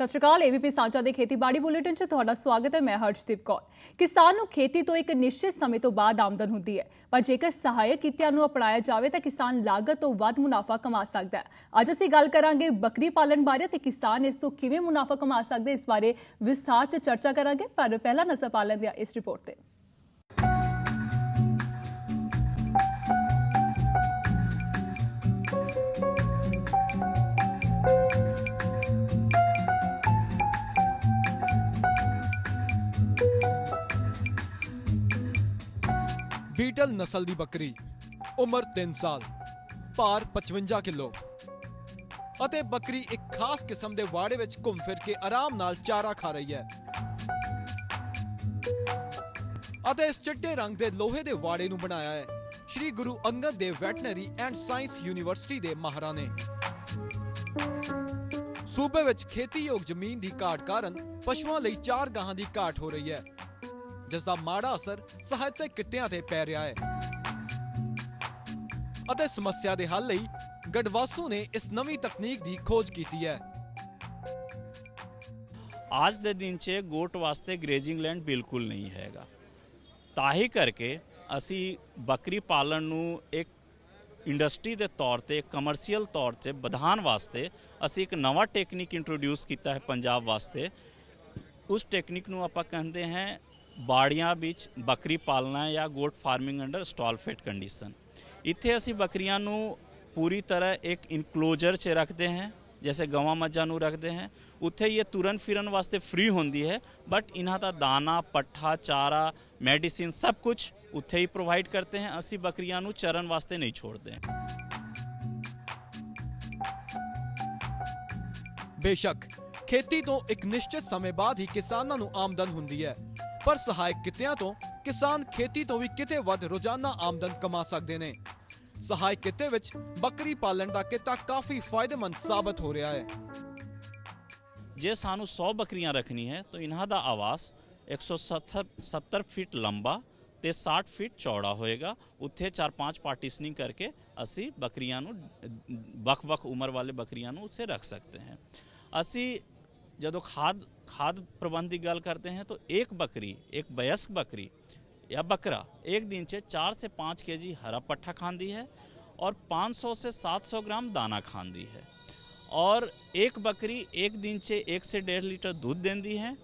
ਸਤਿ ਸ਼੍ਰੀ ਅਕਾਲ ਏਬੀਪੀ ਸਾਂਝਾ ਦੇ ਖੇਤੀਬਾੜੀ ਬੁਲੇਟਿਨ 'ਚ ਤੁਹਾਡਾ ਸਵਾਗਤ ਹੈ, ਮੈਂ ਹਰਸ਼ਦੀਪ ਕੌਰ। ਕਿਸਾਨ ਨੂੰ ਖੇਤੀ ਤੋਂ ਇੱਕ ਨਿਸ਼ਚਿਤ ਸਮੇਂ ਤੋਂ ਬਾਅਦ ਆਮਦਨ ਹੁੰਦੀ ਹੈ, ਪਰ ਜੇਕਰ ਸਹਾਇਕ ਕਿੱਤਿਆਂ ਨੂੰ ਅਪਣਾਇਆ ਜਾਵੇ ਤਾਂ ਕਿਸਾਨ ਲਾਗਤ ਤੋਂ ਵੱਧ ਮੁਨਾਫਾ ਕਮਾ ਸਕਦਾ ਹੈ। ਅੱਜ ਅਸੀਂ ਗੱਲ ਕਰਾਂਗੇ ਬੱਕਰੀ ਪਾਲਣ ਬਾਰੇ ਤੇ ਕਿਸਾਨ ਇਸ ਤੋਂ ਕਿਵੇਂ ਮੁਨਾਫਾ ਕਮਾ ਸਕਦੇ, ਇਸ ਬਾਰੇ ਵਿਸਥਾਰ 'ਚ ਚਰਚਾ ਕਰਾਂਗੇ, ਪਰ ਪਹਿਲਾਂ ਨਜ਼ਰ ਪਾ ਲੈਂਦੇ ਹਾਂ ਇਸ ਰਿਪੋਰਟ ਤੇ। ਬੀਟਲ ਨਸਲ ਦੀ ਬੱਕਰੀ, ਉਮਰ 3 ਸਾਲ, ਭਾਰ 55 ਕਿਲੋ ਅਤੇ ਬੱਕਰੀ ਇੱਕ ਖਾਸ ਕਿਸਮ ਦੇ ਵਾੜੇ ਵਿੱਚ ਘੁੰਮ ਫਿਰ ਕੇ ਆਰਾਮ ਨਾਲ ਚਾਰਾ ਖਾ ਰਹੀ ਹੈ। ਅਤੇ ਇਸ ਚਿੱਟੇ ਰੰਗ ਦੇ ਲੋਹੇ ਦੇ ਵਾੜੇ ਨੂੰ ਬਣਾਇਆ ਹੈ। Shri Guru Angad Dev veterinary and science university ਦੇ ਮਾਹਰਾਂ ਨੇ ਸੂਬੇ ਵਿੱਚ ਖੇਤੀਯੋਗ ਜ਼ਮੀਨ ਦੀ ਘਾਟ ਕਾਰਨ ਪਸ਼ੂਆਂ ਲਈ ਚਾਰ ਗਾਹਾਂ ਦੀ ਘਾਟ ਹੋ ਰਹੀ ਹੈ। ਜਿਸ ਦਾ ਮਾੜਾ ਅਸਰ ਸਹਾਇਤਕ ਕਿੱਤਿਆਂ ਤੇ ਪੈ ਰਿਹਾ ਹੈ। ਅਤੇ ਸਮੱਸਿਆ ਦੇ ਹੱਲ ਲਈ ਗੜਵਾਸੂ ਨੇ ਇਸ ਨਵੀਂ ਤਕਨੀਕ ਦੀ ਖੋਜ ਕੀਤੀ ਹੈ। ਅੱਜ ਦੇ ਦਿਨ 'ਚ ਗੋਟ ਵਾਸਤੇ ਗ੍ਰੇਜ਼ਿੰਗ ਲੈਂਡ ਬਿਲਕੁਲ ਨਹੀਂ ਹੈਗਾ ਤਾਂ ਹੀ ਕਰਕੇ ਅਸੀਂ ਬੱਕਰੀ ਪਾਲਣ ਨੂੰ ਇੱਕ ਇੰਡਸਟਰੀ ਦੇ ਤੌਰ ਤੇ ਕਮਰਸ਼ੀਅਲ ਤੌਰ ਤੇ ਵਧਾਉਣ ਵਾਸਤੇ ਅਸੀਂ ਇੱਕ ਨਵਾਂ ਟੈਕਨੀਕ ਇੰਟਰੋਡਿਊਸ ਕੀਤਾ ਹੈ ਪੰਜਾਬ ਵਾਸਤੇ ਉਸ ਟੈਕਨੀਕ ਨੂੰ ਆਪਾਂ ਕਹਿੰਦੇ ਹਾਂ ਬਾੜੀਆਂ ਵਿੱਚ ਬੱਕਰੀ ਪਾਲਣਾ ਜਾਂ goat farming under stall fit condition ਇੱਥੇ ਅਸੀਂ ਬੱਕਰੀਆਂ ਨੂੰ ਪੂਰੀ ਤਰ੍ਹਾਂ ਇੱਕ ਇਨਕਲੋਜ਼ਰ 'ਚ ਰੱਖਦੇ ਹਾਂ, ਜੈਸੇ ਗਵਾਂ ਮੱਝਾਂ ਨੂੰ ਰੱਖਦੇ ਹਾਂ। ਉੱਥੇ ਇਹ ਤੁਰਨ ਫਿਰਨ ਵਾਸਤੇ ਫ੍ਰੀ ਹੁੰਦੀ ਹੈ ਬਟ ਇਹਨਾਂ ਦਾ ਦਾਣਾ, ਪੱਠਾ, ਚਾਰਾ ਮੈਡੀਸਿਨ ਸਭ ਕੁਝ ਉੱਥੇ ਹੀ ਪ੍ਰੋਵਾਈਡ ਕਰਤੇ ਹਾਂ। ਅਸੀਂ ਬੱਕਰੀਆਂ ਨੂੰ ਚਰਨ ਵਾਸਤੇ ਨਹੀਂ ਛੋੜਦੇ। ਬੇਸ਼ੱਕ, ਖੇਤੀ ਤੋਂ ਇੱਕ ਨਿਸ਼ਚਿਤ ਸਮੇਂ ਬਾਅਦ ਹੀ ਕਿਸਾਨਾਂ ਨੂੰ ਆਮਦਨ ਹੁੰਦੀ ਹੈ। ਪਰ ਸਹਾਇਕ ਕਿੱਤਿਆਂ ਤੋਂ ਕਿਸਾਨ ਖੇਤੀ ਤੋਂ ਵੀ ਕਿਤੇ ਵੱਧ ਰੋਜ਼ਾਨਾ ਆਮਦਨ ਕਮਾ ਸਕਦੇ ਨੇ। ਸਹਾਇਕ ਕਿੱਤੇ ਵਿੱਚ ਬੱਕਰੀ ਪਾਲਣ ਦਾ ਕਿੱਤਾ ਕਾਫੀ ਫਾਇਦੇਮੰਦ ਸਾਬਤ ਹੋ ਰਿਹਾ ਹੈ। ਜੇ ਸਾਨੂੰ 100 ਬੱਕਰੀਆਂ ਰੱਖਣੀ ਹੈ, ਤਾਂ ਇਹਨਾਂ ਦਾ ਆਵਾਸ 170 70 ਫੀਟ ਲੰਬਾ ਤੇ 60 ਫੀਟ ਚੌੜਾ ਹੋਏਗਾ। ਉੱਥੇ 4-5 ਪਾਰਟੀਸ਼ਨਿੰਗ ਕਰਕੇ ਅਸੀਂ ਬੱਕਰੀਆਂ ਨੂੰ, ਵੱਖ-ਵੱਖ ਉਮਰ ਵਾਲੇ ਬੱਕਰੀਆਂ ਨੂੰ ਉੱਥੇ ਰੱਖ ਸਕਦੇ ਹਾਂ। ਅਸੀਂ ਜਦੋਂ ਖਾਦ खाद प्रबंध की गल करते हैं तो एक बकरी एक वयस्क बकरी या बकरा एक दिन से चार से पाँच के जी हरा पट्ठा खादी है और 500 से 700 ग्राम दाना खादी है। और एक बकरी एक दिन से एक से डेढ़ लीटर दूध देंदी है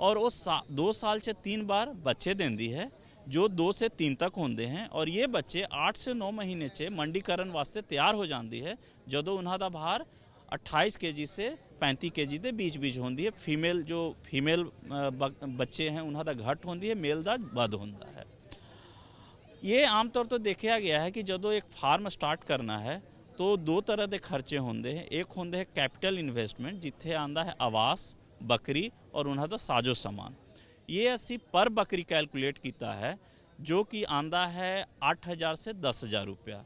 और वो सा, दो साल से तीन बार बच्चे देंदी है जो दो से तीन तक होंगे हैं। और ये बच्चे आठ से नौ महीने से मंडीकरण वास्ते तैयार हो जाती है जदों उन्हों का भार 28 के जी से 35 ਕੇਜੀ ਦੇ ਵਿੱਚ ਵਿੱਚ ਹੁੰਦੀ ਹੈ ਫੀਮੇਲ ਜੋ ਫੀਮੇਲ ਬੱਚੇ हैं ਉਹਨਾਂ ਦਾ ਘੱਟ ਹੁੰਦੀ ਹੈ ਮੇਲ ਦਾ ਵੱਧ ਹੁੰਦਾ ਹੈ ਇਹ ਆਮ ਤੌਰ ਤੋਂ ਦੇਖਿਆ ਗਿਆ ਹੈ ਕਿ ਜਦੋਂ ਇੱਕ ਫਾਰਮ ਸਟਾਰਟ ਕਰਨਾ ਹੈ ਤੋ ਦੋ ਤਰ੍ਹਾਂ ਦੇ ਖਰਚੇ ਹੁੰਦੇ ਹਨ ਇੱਕ ਹੁੰਦੇ ਹੈ ਕੈਪੀਟਲ ਇਨਵੈਸਟਮੈਂਟ ਜਿੱਥੇ ਆਂਦਾ ਹੈ ਆਵਾਸ ਬੱਕਰੀ ਔਰ ਉਹਨਾਂ ਦਾ ਸਾਜੋ ਸਮਾਨ ਇਹ ਅਸੀਂ ਪਰ ਬੱਕਰੀ ਕੈਲਕੂਲੇਟ ਕੀਤਾ ਹੈ ਜੋ ਕਿ ਆਂਦਾ ਹੈ 8000 ਸੇ 10000 ਰੁਪਇਆ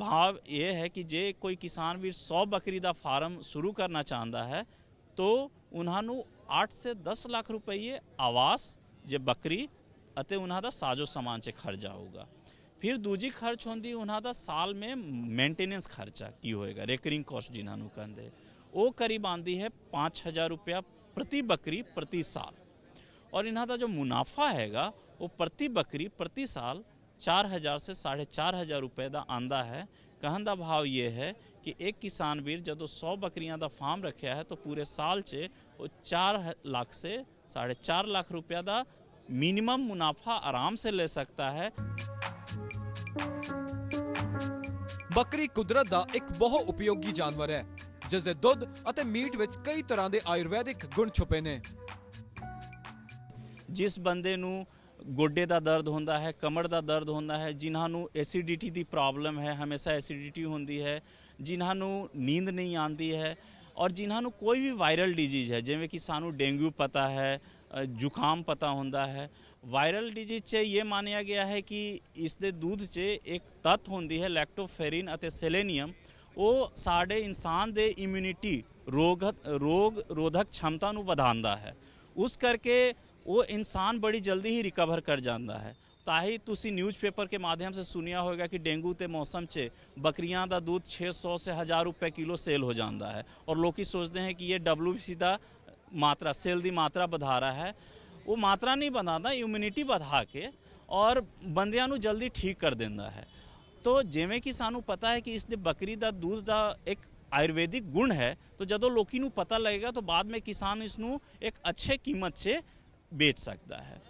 ਭਾਵ ਇਹ ਹੈ ਕਿ ਜੇ ਕੋਈ ਕਿਸਾਨ ਵੀਰ 100 ਬੱਕਰੀ ਦਾ ਫਾਰਮ ਸ਼ੁਰੂ ਕਰਨਾ ਚਾਹੁੰਦਾ ਹੈ, ਤੋ ਉਹਨਾਂ ਨੂੰ 8 ਸੇ 10 ਲੱਖ ਰੁਪਏ ਆਵਾਸ ਜੇ ਬੱਕਰੀ ਅਤੇ ਉਹਨਾਂ ਦਾ ਸਾਜੋ ਸਮਾਨ 'ਚ ਖਰਚਾ ਹੋਊਗਾ। ਫਿਰ ਦੂਜੀ ਖਰਚ ਹੁੰਦੀ ਉਹਨਾਂ ਦਾ ਸਾਲ ਮੇ ਮੇਨਟੇਨੈਂਸ ਖਰਚਾ, ਕੀ ਹੋਏਗਾ? ਰੈਕਰਿੰਗ ਕਾਸਟ ਜਿਨ੍ਹਾਂ ਨੂੰ ਕਹਿੰਦੇ। ਉਹ ਕਰੀਬ ਆਂਦੀ ਹੈ 5000 ਰੁਪਇਆ ਪ੍ਰਤੀ ਬੱਕਰੀ ਪ੍ਰਤੀ ਸਾਲ। ਔਰ ਇਹਨਾਂ ਦਾ ਜੋ ਮੁਨਾਫਾ ਹੈਗਾ, ਉਹ ਪ੍ਰਤੀ ਬੱਕਰੀ ਪ੍ਰਤੀ ਸਾਲ 4000 से साढ़े चार हज़ार रुपए ਦਾ ਆਂਦਾ ਹੈ ਕਹਿਣ ਦਾ ਭਾਵ ਇਹ ਹੈ ਕਿ ਇੱਕ ਕਿਸਾਨ ਵੀਰ ਜਦੋਂ 100 ਬੱਕਰੀਆਂ ਦਾ ਫਾਰਮ ਰੱਖਿਆ ਹੈ ਤਾਂ ਪੂਰੇ ਸਾਲ 'ਚ ਉਹ 4 ਲੱਖ ਸੇ साढ़े चार लाख रुपया ਦਾ मिनिमम मुनाफा आराम से ले सकता है ਬੱਕਰੀ ਕੁਦਰਤ ਦਾ ਇੱਕ ਬਹੁ ਉਪਯੋਗੀ ਜਾਨਵਰ ਹੈ ਜਿਸ ਦੇ ਦੁੱਧ ਅਤੇ ਮੀਟ ਵਿੱਚ ਕਈ ਤਰ੍ਹਾਂ ਦੇ ਆਯੁਰਵੈਦਿਕ ਗੁਣ ਛੁਪੇ ਨੇ ਜਿਸ ਬੰਦੇ ਨੂੰ ਗੋਡੇ ਦਾ ਦਰਦ ਹੁੰਦਾ ਹੈ, ਕਮਰ ਦਾ ਦਰਦ ਹੁੰਦਾ ਹੈ, ਜਿਨ੍ਹਾਂ ਨੂੰ ਐਸਿਡਿਟੀ ਦੀ ਪ੍ਰੋਬਲਮ ਹੈ, ਹਮੇਸ਼ਾ ਐਸਿਡਿਟੀ ਹੁੰਦੀ ਹੈ, ਜਿਨ੍ਹਾਂ ਨੂੰ ਨੀਂਦ ਨਹੀਂ ਆਉਂਦੀ ਹੈ ਔਰ ਜਿਨ੍ਹਾਂ ਨੂੰ ਕੋਈ ਵੀ ਵਾਇਰਲ ਡਿਜ਼ੀਜ਼ ਹੈ, ਜਿਵੇਂ ਕਿ ਸਾਨੂੰ ਡੇਂਗੂ ਪਤਾ ਹੈ ਜ਼ੁਕਾਮ ਪਤਾ ਹੁੰਦਾ ਹੈ ਵਾਇਰਲ ਡਿਜ਼ੀਜ਼ 'ਚ ਇਹ ਮੰਨਿਆ ਗਿਆ ਹੈ ਕਿ ਇਸ ਦੇ ਦੁੱਧ 'ਚ ਇੱਕ ਤੱਤ ਹੁੰਦੀ ਹੈ ਲੈਕਟੋਫੈਰਿਨ ਅਤੇ ਸੈਲੇਨੀਅਮ ਉਹ ਸਾਡੇ ਇਨਸਾਨ ਦੇ ਇਮਿਊਨਿਟੀ ਰੋਗ ਰੋਗ ਰੋਧਕ ਸ਼ਮਤਾ ਨੂੰ ਵਧਾਉਂਦਾ ਹੈ। ਉਸ ਕਰਕੇ ਉਹ ਇਨਸਾਨ ਬੜੀ ਜਲਦੀ ਹੀ ਰਿਕਵਰ ਕਰ ਜਾਂਦਾ ਹੈ। ਤਾਂ ਹੀ ਤੁਸੀਂ ਨਿਊਜ਼ਪੇਪਰ ਕੇ ਮਾਧਿਅਮ ਸੇ ਸੁਨਿਆ ਹੋਵੇਗਾ ਕਿ ਡੇਂਗੂ ਤੇ ਮੌਸਮ 'ਚ ਬੱਕਰੀਆਂ ਦਾ ਦੁੱਧ 600 ਸੇ 1000 ਰੁਪਏ ਕਿਲੋ ਸੇਲ ਹੋ ਜਾਂਦਾ ਹੈ। ਔਰ ਲੋਕੀ ਸੋਚਦੇ ਹਨ ਕਿ ਇਹ WBC ਦਾ ਮਾਤਰਾ, ਸੇਲ ਦੀ ਮਾਤਰਾ ਵਧਾ ਰਿਹਾ ਹੈ। ਉਹ ਮਾਤਰਾ ਨਹੀਂ ਵਧਾਉਂਦਾ ਇਮਿਊਨਿਟੀ ਵਧਾ ਕੇ ਔਰ ਬੰਦਿਆਂ ਨੂੰ ਜਲਦੀ ਠੀਕ ਕਰ ਦਿੰਦਾ ਹੈ। ਤੋ ਜਿਵੇਂ ਕਿ ਸਾਨੂੰ ਪਤਾ ਹੈ ਕਿ ਇਸ ਦੇ ਬੱਕਰੀ ਦਾ ਦੁੱਧ ਦਾ ਇੱਕ ਆਯੁਰਵੈਦਿਕ ਗੁਣ ਹੈ, ਤੋ ਜਦੋਂ ਲੋਕੀ ਨੂੰ ਪਤਾ ਲੱਗੇਗਾ, ਤਾਂ ਬਾਅਦ ਵਿੱਚ ਕਿਸਾਨ ਇਸ ਨੂੰ ਇੱਕ ਅੱਛੇ ਕੀਮਤ 'ਚ ਵੇਚ ਸਕਦਾ ਹੈ।